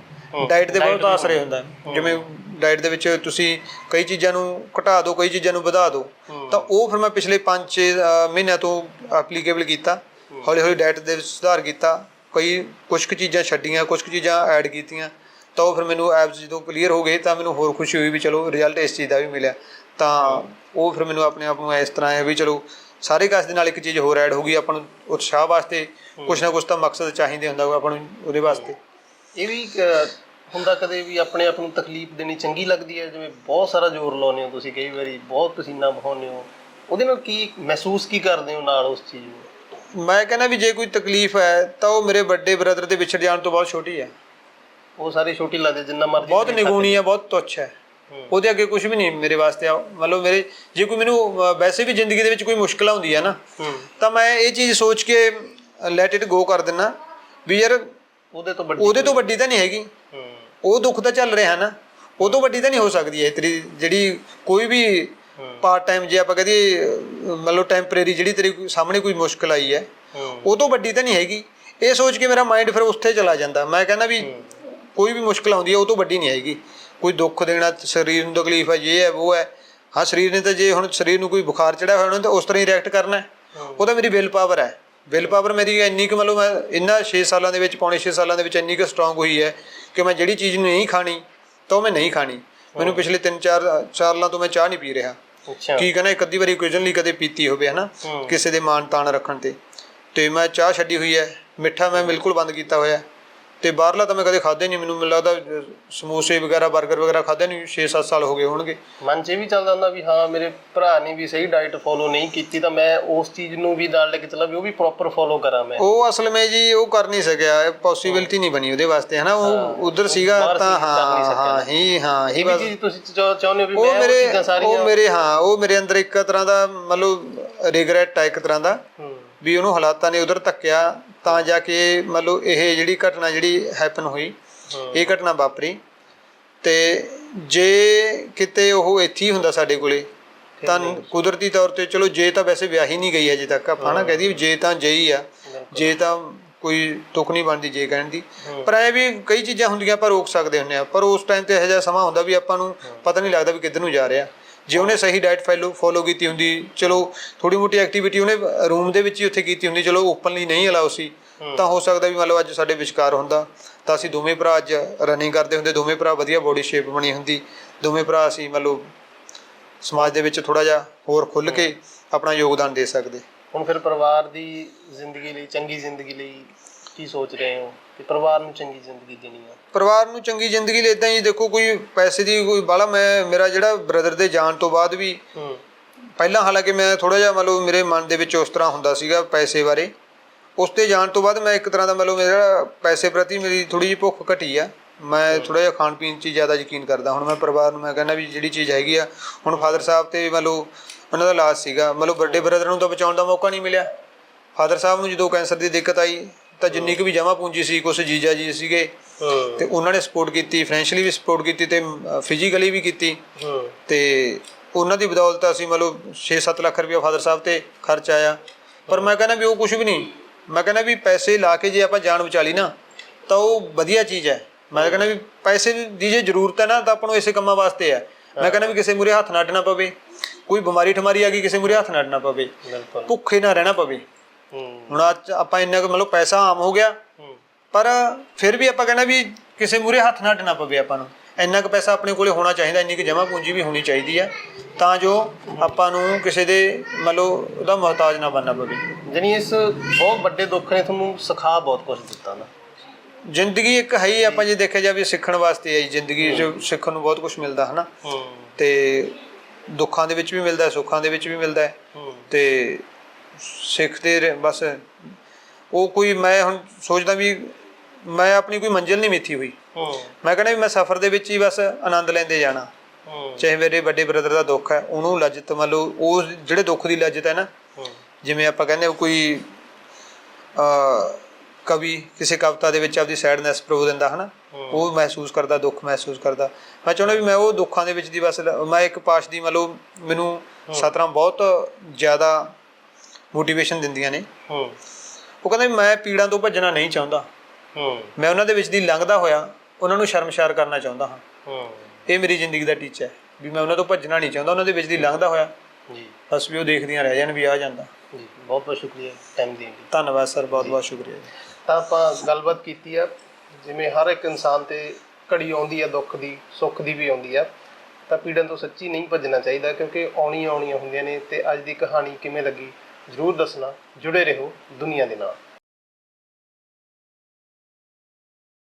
ਡਾਈਟ ਦੇ ਬਹੁਤ ਅਸਰ ਹੁੰਦਾ। ਜਿਵੇਂ ਡਾਈਟ ਦੇ ਵਿੱਚ ਤੁਸੀਂ ਕਈ ਚੀਜ਼ਾਂ ਨੂੰ ਘਟਾ ਦਿਓ ਕਈ ਚੀਜ਼ਾਂ ਨੂੰ ਵਧਾ ਦਿਓ ਤਾਂ ਉਹ ਫਿਰ ਮੈਂ ਪਿਛਲੇ 5-6 ਮਹੀਨਿਆਂ ਤੋਂ ਐਪਲੀਕੇਬਲ ਕੀਤਾ। ਹੌਲੀ ਹੌਲੀ ਡਾਈਟ ਦੇ ਵਿੱਚ ਸੁਧਾਰ ਕੀਤਾ। ਕਈ ਕੁਝ ਕੁ ਚੀਜ਼ਾਂ ਛੱਡੀਆਂ ਕੁਝ ਕੁ ਚੀਜ਼ਾਂ ਐਡ ਕੀਤੀਆਂ। ਤਾਂ ਉਹ ਫਿਰ ਮੈਨੂੰ ਐਪਸ ਜਦੋਂ ਕਲੀਅਰ ਹੋ ਗਏ ਤਾਂ ਮੈਨੂੰ ਹੋਰ ਖੁਸ਼ੀ ਹੋਈ ਵੀ ਚਲੋ ਰਿਜ਼ਲਟ ਇਸ ਚੀਜ਼ ਦਾ ਵੀ ਮਿਲਿਆ। ਤਾਂ ਉਹ ਫਿਰ ਮੈਨੂੰ ਆਪਣੇ ਆਪ ਨੂੰ ਇਸ ਤਰ੍ਹਾਂ ਹੈ ਵੀ ਚਲੋ ਸਾਰੇ ਕਾਸ ਦੇ ਨਾਲ ਇੱਕ ਚੀਜ਼ ਹੋਰ ਐਡ ਹੋ ਗਈ। ਆਪਾਂ ਨੂੰ ਉਤਸ਼ਾਹ ਵਾਸਤੇ ਕੁਛ ਨਾ ਕੁਛ ਤਾਂ ਮਕਸਦ ਚਾਹੀਦੇ ਹੁੰਦਾ ਆਪਾਂ ਨੂੰ ਉਹਦੇ ਵਾਸਤੇ। ਇਹ ਵੀ ਹੁੰਦਾ ਕਦੇ ਵੀ ਆਪਣੇ ਆਪ ਨੂੰ ਤਕਲੀਫ ਦੇਣੀ ਚੰਗੀ ਲੱਗਦੀ ਹੈ? ਜਿਵੇਂ ਬਹੁਤ ਸਾਰਾ ਜ਼ੋਰ ਲਾਉਂਦੇ ਹੋ ਤੁਸੀਂ ਕਈ ਵਾਰੀ ਬਹੁਤ ਪਸੀਨਾ ਬਹਾਉਂਦੇ ਹੋ। ਉਹਦੇ ਨਾਲ ਕੀ ਮਹਿਸੂਸ ਕੀ ਕਰਦੇ ਹੋ ਨਾਲ ਉਸ ਚੀਜ਼ ਨੂੰ? ਮੈਂ ਕਹਿੰਦਾ ਵੀ ਜੇ ਕੋਈ ਤਕਲੀਫ ਹੈ ਤਾਂ ਉਹ ਮੇਰੇ ਵੱਡੇ ਬ੍ਰਦਰ ਦੇ ਵਿਛੜ ਜਾਣ ਤੋਂ ਬਹੁਤ ਛੋਟੀ ਹੈ। ਉਹ ਸਾਰੀ ਛੋਟੀ ਲੱਗਦੀ ਜਿੰਨਾ ਮਰਜ਼ੀ ਬਹੁਤ ਨਿਗੂਣੀ ਹੈ ਬਹੁਤ ਤੁੱਛ ਹੈ। ਹੂੰ। ਉਹਦੇ ਅੱਗੇ ਕੁਝ ਵੀ ਨਹੀਂ ਮੇਰੇ ਵਾਸਤੇ ਆ- ਮਤਲਬ ਮੇਰੇ ਜੇ ਕੋਈ ਮੈਨੂੰ ਵੈਸੇ ਵੀ ਜ਼ਿੰਦਗੀ ਦੇ ਵਿੱਚ ਕੋਈ ਮੁਸ਼ਕਲ ਆਉਂਦੀ ਹੈ ਨਾ ਹੂੰ। ਤਾਂ ਮੈਂ ਇਹ ਚੀਜ਼ ਸੋਚ ਕੇ ਲੈਟ ਇਟ ਗੋ ਕਰ ਦਿੰਨਾ ਵੀ ਯਾਰ ਉਹਦੇ ਤੋਂ ਵੱਡੀ ਉਹਦੇ ਤੋਂ ਵੱਡੀ ਤਾਂ ਨਹੀਂ ਹੈਗੀ। ਉਹ ਦੁੱਖ ਤਾਂ ਚੱਲ ਰਿਹਾ ਨਾ। ਉਹ ਤੋਂ ਵੱਡੀ ਤਾਂ ਨਹੀਂ ਹੋ ਸਕਦੀ ਇਹ ਤੇਰੀ ਜਿਹੜੀ ਕੋਈ ਵੀ। ਪਾਰਟ ਟਾਈਮ ਜੇ ਆਪਾਂ ਕਹਦੇ ਮਤਲਬ ਟੈਂਪਰੇਰੀ ਜਿਹੜੀ ਤੇਰੇ ਸਾਹਮਣੇ ਕੋਈ ਮੁਸ਼ਕਲ ਆਈ ਹੈ ਉਹ ਤੋਂ ਵੱਡੀ ਤਾਂ ਨਹੀਂ ਹੈਗੀ। ਇਹ ਸੋਚ ਕੇ ਮੇਰਾ ਮਾਈਂਡ ਫਿਰ ਉੱਥੇ ਚਲਾ ਜਾਂਦਾ। ਮੈਂ ਕਹਿੰਦਾ ਵੀ ਕੋਈ ਵੀ ਮੁਸ਼ਕਲ ਆਉਂਦੀ ਹੈ ਉਹ ਤੋਂ ਵੱਡੀ ਨਹੀਂ ਹੈਗੀ। ਕੋਈ ਦੁੱਖ ਦੇਣਾ ਸਰੀਰ ਨੂੰ ਤਕਲੀਫ ਹੈ ਇਹ ਹੈ ਉਹ ਹੈ। ਹਾਂ ਸਰੀਰ ਨੇ ਤਾਂ ਜੇ ਹੁਣ ਸਰੀਰ ਨੂੰ ਕੋਈ ਬੁਖਾਰ ਚੜਿਆ ਹੋਇਆ ਉਹਨੇ ਤਾਂ ਉਸ ਤਰ੍ਹਾਂ ਹੀ ਰਿਐਕਟ ਕਰਨਾ ਹੈ। ਉਹ ਤਾਂ ਮੇਰੀ ਵਿਲ ਪਾਵਰ ਹੈ। ਵਿਲ ਪਾਵਰ ਮੇਰੀ ਇੰਨੀ ਕੁ ਮਤਲਬ ਮੈਂ ਇੰਨਾ 6 ਸਾਲਾਂ ਦੇ ਵਿੱਚ ਪੌਣੇ 6 ਸਾਲਾਂ ਦੇ ਵਿੱਚ ਇੰਨੀ ਕੁ ਸਟਰੋਂਗ ਹੋਈ ਹੈ ਕਿ ਮੈਂ ਜਿਹੜੀ ਚੀਜ਼ ਨੂੰ ਨਹੀਂ ਖਾਣੀ ਤਾਂ ਉਹ ਮੈਂ ਨਹੀਂ ਖਾਣੀ। ਮੈਨੂੰ ਪਿਛਲੇ 3-4 ਸਾਲਾਂ ਤੋਂ ਮੈਂ ਚਾਹ ਨਹੀਂ ਪੀ ਰਿਹਾ। ਕੀ ਕਹਿੰਦਾ ਇੱਕ ਅੱਧੀ ਵਾਰੀ ਓਕੇਜ਼ਨਲੀ ਕਦੇ ਪੀਤੀ ਹੋਵੇ ਹਨਾ। ਕਿਸੇ ਦੇ ਮਾਣ ਤਾਣ ਰੱਖਣ ਤੇ। ਤੇ ਮੈਂ ਚਾਹ ਛੱਡੀ ਹੋਈ ਹੈ। ਮਿੱਠਾ ਮੈਂ ਬਿਲਕੁਲ ਬੰਦ ਕੀਤਾ ਹੋਇਆ। ਤੇ ਬਾਹਰਲਾ ਤਾਂ ਮੈਂ ਕਦੇ ਖਾਦੇ ਨਹੀਂ ਮੈਨੂੰ ਮੈਨੂੰ ਲੱਗਦਾ ਸਮੋਸੇ ਵਗੈਰਾ 버ਗਰ ਵਗੈਰਾ ਖਾਦੇ ਨਹੀਂ 6-7 ਸਾਲ ਹੋ ਗਏ ਹੋਣਗੇ। ਮਨ 'ਚ ਇਹ ਵੀ ਚੱਲਦਾ ਹੁੰਦਾ ਵੀ ਹਾਂ ਮੇਰੇ ਭਰਾ ਨੇ ਵੀ ਸਹੀ ਡਾਈਟ ਫੋਲੋ ਨਹੀਂ ਕੀਤੀ ਤਾਂ ਮੈਂ ਉਸ ਚੀਜ਼ ਨੂੰ ਵੀ ਨਾਲ ਲੈ ਕੇ ਚੱਲਾਂ ਵੀ ਉਹ ਵੀ ਪ੍ਰੋਪਰ ਫੋਲੋ ਕਰਾਂ ਮੈਂ। ਉਹ ਅਸਲ ਵਿੱਚ ਜੀ ਉਹ ਕਰ ਨਹੀਂ ਸਕਿਆ ਪੋਸੀਬਿਲਿਟੀ ਨਹੀਂ ਬਣੀ ਉਹਦੇ ਵਾਸਤੇ ਹਨਾ? ਉਹ ਉਧਰ ਸੀਗਾ ਤਾਂ ਹਾਂ। ਹਾਂ ਹੀ ਹਾਂ ਹੀ ਬਸ। ਤੁਸੀਂ ਚਾਹ- ਚਾਹੁੰਦੇ ਹੋ ਵੀ ਮੈਂ ਉਹ ਮੇਰੇ ਚੀਜ਼ਾਂ ਉਹ ਮੇਰੇ ਹਾਂ ਉਹ ਮੇਰੇ ਅੰਦਰ ਇੱਕ ਤਰ੍ਹਾਂ ਦਾ ਮਤਲਬ ਰਿਗਰੈਟ ਹੈ ਇੱਕ ਤਰ੍ਹਾਂ ਦਾ ਵੀ ਉਹਨੂੰ ਹਾਲਾਤਾਂ ਨੇ ਉਧਰ ਧੱਕਿਆ ਤਾਂ ਜਾ ਕੇ ਮਤਲਬ ਇਹ ਜਿਹੜੀ ਘਟਨਾ ਜਿਹੜੀ ਹੈਪਨ ਹੋਈ। ਇਹ ਘਟਨਾ ਵਾਪਰੀ ਤੇ ਜੇ ਕਿਤੇ ਉਹ ਇੱਥੇ ਹੀ ਹੁੰਦਾ ਸਾਡੇ ਕੋਲੇ ਤਾਂ ਕੁਦਰਤੀ ਤੌਰ ਤੇ ਚਲੋ ਜੇ ਤਾਂ ਵੈਸੇ ਵਿਆਹੀ ਨਹੀਂ ਗਈ ਅਜੇ ਤੱਕ ਆਪਾਂ ਨਾ ਕਹਦੀ ਜੇ ਤਾਂ ਜਈ ਆ ਜੇ ਤਾਂ ਕੋਈ ਤੁਕ ਨਹੀਂ ਬਣਦੀ ਜੇ ਕਹਿਣ ਦੀ। ਪਰ ਐ ਵੀ ਕਈ ਚੀਜ਼ਾਂ ਹੁੰਦੀਆਂ ਆਪਾਂ ਰੋਕ ਸਕਦੇ ਹੁੰਨੇ ਆ ਪਰ ਉਸ ਟਾਈਮ ਤੇ ਇਹੋ ਜਿਹਾ ਸਮਾਂ ਹੁੰਦਾ ਵੀ ਆਪਾਂ ਨੂੰ ਪਤਾ ਨਹੀਂ ਲੱਗਦਾ ਵੀ ਕਿੱਧਰ ਨੂੰ ਜਾ ਰਿਹਾ। ਜੇ ਉਹਨੇ ਸਹੀ ਡਾਈਟ ਫਾਲੋ ਫੋਲੋ ਕੀਤੀ ਹੁੰਦੀ ਚਲੋ ਥੋੜੀ ਮੋਟੀ ਐਕਟੀਵਿਟੀ ਉਹਨੇ ਰੂਮ ਦੇ ਵਿੱਚ ਹੀ ਉੱਥੇ ਕੀਤੀ ਹੁੰਦੀ ਚਲੋ ਓਪਨਲੀ ਨਹੀਂ ਅਲਾਉ ਸੀ ਤਾਂ ਹੋ ਸਕਦਾ ਵੀ ਮਤਲਬ ਅੱਜ ਸਾਡੇ ਵਿਚਕਾਰ ਹੁੰਦਾ ਤਾਂ ਅਸੀਂ ਦੋਵੇਂ ਭਰਾ ਅੱਜ ਰਨਿੰਗ ਕਰਦੇ ਹੁੰਦੇ ਦੋਵੇਂ ਭਰਾ ਵਧੀਆ ਬੋਡੀ ਸ਼ੇਪ ਬਣੀ ਹੁੰਦੀ ਦੋਵੇਂ ਭਰਾ ਅਸੀਂ ਮਤਲਬ ਸਮਾਜ ਦੇ ਵਿੱਚ ਥੋੜਾ ਜਿਹਾ ਹੋਰ ਖੁੱਲ ਕੇ ਆਪਣਾ ਯੋਗਦਾਨ ਦੇ ਸਕਦੇ। ਹੁਣ ਫਿਰ ਪਰਿਵਾਰ ਦੀ ਜ਼ਿੰਦਗੀ ਲਈ ਚੰਗੀ ਜ਼ਿੰਦਗੀ ਲਈ ਕੀ ਸੋਚ ਰਹੇ ਹੋ? ਕਿ ਪਰਿਵਾਰ ਨੂੰ ਚੰਗੀ ਜ਼ਿੰਦਗੀ ਦੇਣੀ ਆ। ਪਰਿਵਾਰ ਨੂੰ ਚੰਗੀ ਜ਼ਿੰਦਗੀ ਲਈ ਇਦਾਂ ਹੀ ਦੇਖੋ ਕੋਈ ਪੈਸੇ ਦੀ ਕੋਈ ਬਾਲਾ ਮੈਂ ਮੇਰਾ ਜਿਹੜਾ ਬ੍ਰਦਰ ਦੇ ਜਾਣ ਤੋਂ ਬਾਅਦ ਵੀ ਹੂੰ। ਪਹਿਲਾਂ ਹਾਲਾਂਕਿ ਮੈਂ ਥੋੜਾ ਜਿਹਾ ਮਤਲਬ ਮੇਰੇ ਮਨ ਦੇ ਵਿੱਚ ਉਸ ਤਰ੍ਹਾਂ ਹੁੰਦਾ ਸੀਗਾ ਪੈਸੇ ਬਾਰੇ। ਉਸ ਤੇ ਜਾਣ ਤੋਂ ਬਾਅਦ ਮੈਂ ਇੱਕ ਤਰ੍ਹਾਂ ਦਾ ਮਤਲਬ ਮੇਰਾ ਪੈਸੇ ਪ੍ਰਤੀ ਮੇਰੀ ਥੋੜੀ ਜਿਹੀ ਭੁੱਖ ਘਟੀ ਆ। ਮੈਂ ਥੋੜਾ ਜਿਹਾ ਖਾਣ ਪੀਣ 'ਚ ਜ਼ਿਆਦਾ ਯਕੀਨ ਕਰਦਾ। ਹੁਣ ਮੈਂ ਪਰਿਵਾਰ ਨੂੰ ਮੈਂ ਕਹਿੰਦਾ ਵੀ ਜਿਹੜੀ ਚੀਜ਼ ਹੈਗੀ ਆ ਹੁਣ ਫਾਦਰ ਸਾਹਿਬ ਤੇ ਮਤਲਬ ਉਹਨਾਂ ਦਾ ਇਲਾਜ ਸੀਗਾ। ਮਤਲਬ ਵੱਡੇ ਬ੍ਰਦਰ ਨੂੰ ਤਾਂ ਬਚਾਉਣ ਦਾ ਮੌਕਾ ਨਹੀਂ ਮਿਲਿਆ। ਫਾਦਰ ਸਾਹਿਬ ਨੂੰ ਜਦੋਂ ਕੈਂਸਰ ਦੀ ਦਿੱਕਤ ਆਈ ਤਾਂ ਜਿੰਨੀ ਕੁ ਵੀ ਜਮ੍ਹਾਂ ਪੂੰਜੀ ਸੀ ਕੁਛ ਜੀਜਾ ਜੀ ਸੀਗੇ ਤੇ ਉਹਨਾਂ ਨੇ ਸਪੋਰਟ ਕੀਤੀ ਫਾਈਨੈਂਸ਼ੀਅਲੀ ਵੀ ਸਪੋਰਟ ਕੀਤੀ ਤੇ ਫਿਜ਼ੀਕਲੀ ਵੀ ਕੀਤੀ। ਤੇ ਉਹਨਾਂ ਦੀ ਬਦੌਲਤ ਅਸੀਂ ਮਤਲਬ 6-7 ਲੱਖ ਰੁਪਏ ਫਾਦਰ ਸਾਹਿਬ ਤੇ ਖਰਚ ਆਇਆ। ਪਰ ਮੈਂ ਕਹਿੰਦਾ ਵੀ ਉਹ ਕੁਝ ਵੀ ਨਹੀਂ। ਮੈਂ ਕਹਿੰਦਾ ਵੀ ਪੈਸੇ ਲਾ ਕੇ ਜੇ ਆਪਾਂ ਜਾਨ ਬਚਾ ਲਈ ਨਾ ਤਾਂ ਉਹ ਵਧੀਆ ਚੀਜ਼ ਹੈ। ਮੈਂ ਕਹਿੰਦਾ ਵੀ ਪੈਸੇ ਦੀ ਜੇ ਜ਼ਰੂਰਤ ਹੈ ਨਾ ਤਾਂ ਆਪਾਂ ਨੂੰ ਇਸੇ ਕੰਮਾਂ ਵਾਸਤੇ ਹੈ। ਮੈਂ ਕਹਿੰਦਾ ਵੀ ਕਿਸੇ ਮੂਰੇ ਹੱਥ ਨਾ ਅੱਡਣਾ ਪਵੇ। ਕੋਈ ਬਿਮਾਰੀ ਠਮਾਰੀ ਆ ਗਈ ਕਿਸੇ ਮੂਰੇ ਹੱਥ ਨਾ ਅੱਡਣਾ ਪਵੇ। ਭੁੱਖੇ ਨਾ ਰਹਿਣਾ ਪਵੇ। ਹੁਣ ਆਪਾਂ ਇੰਨਾ ਕੁ ਮਤਲਬ ਪੈਸਾ ਆਮ ਹੋ ਗਿਆ। ਪਰ ਫਿਰ ਵੀ ਆਪਾਂ ਕਹਿੰਦਾ ਵੀ ਕਿਸੇ ਮੂਰੇ ਹੱਥ ਨਾ ਅੱਡਣਾ ਪਵੇ ਆਪਾਂ ਨੂੰ। ਇੰਨਾ ਕੁ ਪੈਸਾ ਆਪਣੇ ਕੋਲੇ ਹੋਣਾ ਚਾਹੀਦਾ ਇੰਨੀ ਕੁ ਜਮ੍ਹਾਂ ਪੂੰਜੀ ਵੀ ਹੋਣੀ ਚਾਹੀਦੀ ਹੈ ਤਾਂ ਜੋ ਆਪਾਂ ਨੂੰ ਕਿਸੇ ਦੇ ਮਤਲਬ ਉਹਦਾ ਮੁਹਤਾਜ ਨਾ ਬਣਨਾ ਪਵੇ। ਜਾਣੀ ਇਸ ਬਹੁਤ ਵੱਡੇ ਦੁੱਖ ਨੇ ਤੁਹਾਨੂੰ ਸਿਖਾ ਬਹੁਤ ਕੁਝ ਦਿੱਤਾ ਨਾ। ਜ਼ਿੰਦਗੀ ਇੱਕ ਹੈ ਹੀ ਆਪਾਂ ਜੇ ਦੇਖਿਆ ਜਾਵੇ ਸਿੱਖਣ ਵਾਸਤੇ ਹੈ ਜੀ। ਜ਼ਿੰਦਗੀ 'ਚ ਸਿੱਖਣ ਨੂੰ ਬਹੁਤ ਕੁਝ ਮਿਲਦਾ ਹਨਾ। ਹੂੰ। ਤੇ ਦੁੱਖਾਂ ਦੇ ਵਿੱਚ ਵੀ ਮਿਲਦਾ ਹੈ ਸੁੱਖਾਂ ਦੇ ਵਿੱਚ ਵੀ ਮਿਲਦਾ ਹੈ। ਤੇ ਸਿੱਖਦੇ ਬਸ ਉਹ ਕੋਈ ਮੈਂ ਹੁਣ ਸੋਚਦਾ ਵੀ ਮੈਂ ਆਪਣੀ ਕੋਈ ਮੰਜ਼ਿਲ ਨਹੀਂ ਮਿੱਥੀ ਹੋਈ। ਮੈਂ ਕਹਿੰਦਾ ਵੀ ਮੈਂ ਸਫ਼ਰ ਦੇ ਵਿੱਚ ਹੀ ਬਸ ਆਨੰਦ ਲੈਂਦੇ ਜਾਣਾ। ਚਾਹੇ ਮੇਰੇ ਵੱਡੇ ਬ੍ਰਦਰ ਦਾ ਦੁੱਖ ਹੈ ਉਹਨੂੰ ਲੱਜਤ ਮੰਨ ਲਓ ਉਹ ਜਿਹੜੇ ਦੁੱਖ ਦੀ ਲੱਜਤ ਹੈ ਨਾ ਜਿਵੇਂ ਆਪਾਂ ਕਹਿੰਦੇ ਕੋਈ ਅ ਕਵੀ ਕਿਸੇ ਕਵਿਤਾ ਦੇ ਵਿੱਚ ਆਪਦੀ ਸੈਡਨੈਸ ਪ੍ਰੋ ਦਿੰਦਾ ਹਨਾ ਉਹ ਮਹਿਸੂਸ ਕਰਦਾ ਦੁੱਖ ਮਹਿਸੂਸ ਕਰਦਾ। ਮੈਂ ਚਾਹੁੰਦਾ ਵੀ ਮੈਂ ਉਹ ਦੁੱਖਾਂ ਦੇ ਵਿੱਚ ਦੀ ਬਸ ਮੈਂ ਇੱਕ ਪਾਸ਼ ਦੀ ਮੰਨ ਲਓ ਮੈਨੂੰ ਸਤਰਾਂ ਬਹੁਤ ਜ਼ਿਆਦਾ ਮੋਟੀਵੇਸ਼ਨ ਦਿੰਦੀਆਂ ਨੇ। ਉਹ ਕਹਿੰਦਾ ਵੀ ਮੈਂ ਪੀੜਾਂ ਤੋਂ ਭੱਜਣਾ ਨਹੀਂ ਚਾਹੁੰਦਾ। ਮੈਂ ਉਹਨਾਂ ਦੇ ਵਿੱਚ ਦੀ ਲੰਘਦਾ ਹੋਇਆ ਉਹਨਾਂ ਨੂੰ ਸ਼ਰਮਸ਼ਾਰ ਕਰਨਾ ਚਾਹੁੰਦਾ ਹਾਂ। ਇਹ ਮੇਰੀ ਜ਼ਿੰਦਗੀ ਦਾ ਟੀਚਾ ਹੈ ਵੀ ਮੈਂ ਉਹਨਾਂ ਤੋਂ ਭੱਜਣਾ ਨਹੀਂ ਚਾਹੁੰਦਾ ਉਹਨਾਂ ਦੇ ਵਿੱਚ ਦੀ ਲੰਘਦਾ ਹੋਇਆ। ਜੀ। ਬਸ ਵੀ ਉਹ ਦੇਖਦੀਆਂ ਰਹਿ ਜਾਣ ਵੀ ਆ ਜਾਂਦਾ। ਜੀ ਬਹੁਤ ਬਹੁਤ ਸ਼ੁਕਰੀਆ ਟਾਈਮ ਦੇਣ ਲਈ। ਧੰਨਵਾਦ ਸਰ ਬਹੁਤ ਬਹੁਤ ਸ਼ੁਕਰੀਆ ਤਾਂ ਆਪਾਂ ਗੱਲਬਾਤ ਕੀਤੀ ਆ ਜਿਵੇਂ ਹਰ ਇੱਕ ਇਨਸਾਨ ਤੇ ਘੜੀ ਆਉਂਦੀ ਆ ਦੁੱਖ ਦੀ ਸੁੱਖ ਦੀ ਵੀ ਆਉਂਦੀ ਆ ਤਾਂ ਪੀੜਨ ਤੋਂ ਸੱਚੀ ਨਹੀਂ ਭੱਜਣਾ ਚਾਹੀਦਾ ਕਿਉਂਕਿ ਆਉਣੀਆਂ ਆਉਣੀਆਂ ਹੁੰਦੀਆਂ ਨੇ ਤੇ ਅੱਜ ਦੀ ਕਹਾਣੀ ਕਿਵੇਂ ਲੱਗੀ ਜਰੂਰ ਦੱਸਣਾ ਜੁੜੇ ਰਹੋ ਦੁਨੀਆ ਦੇ ਨਾਲ।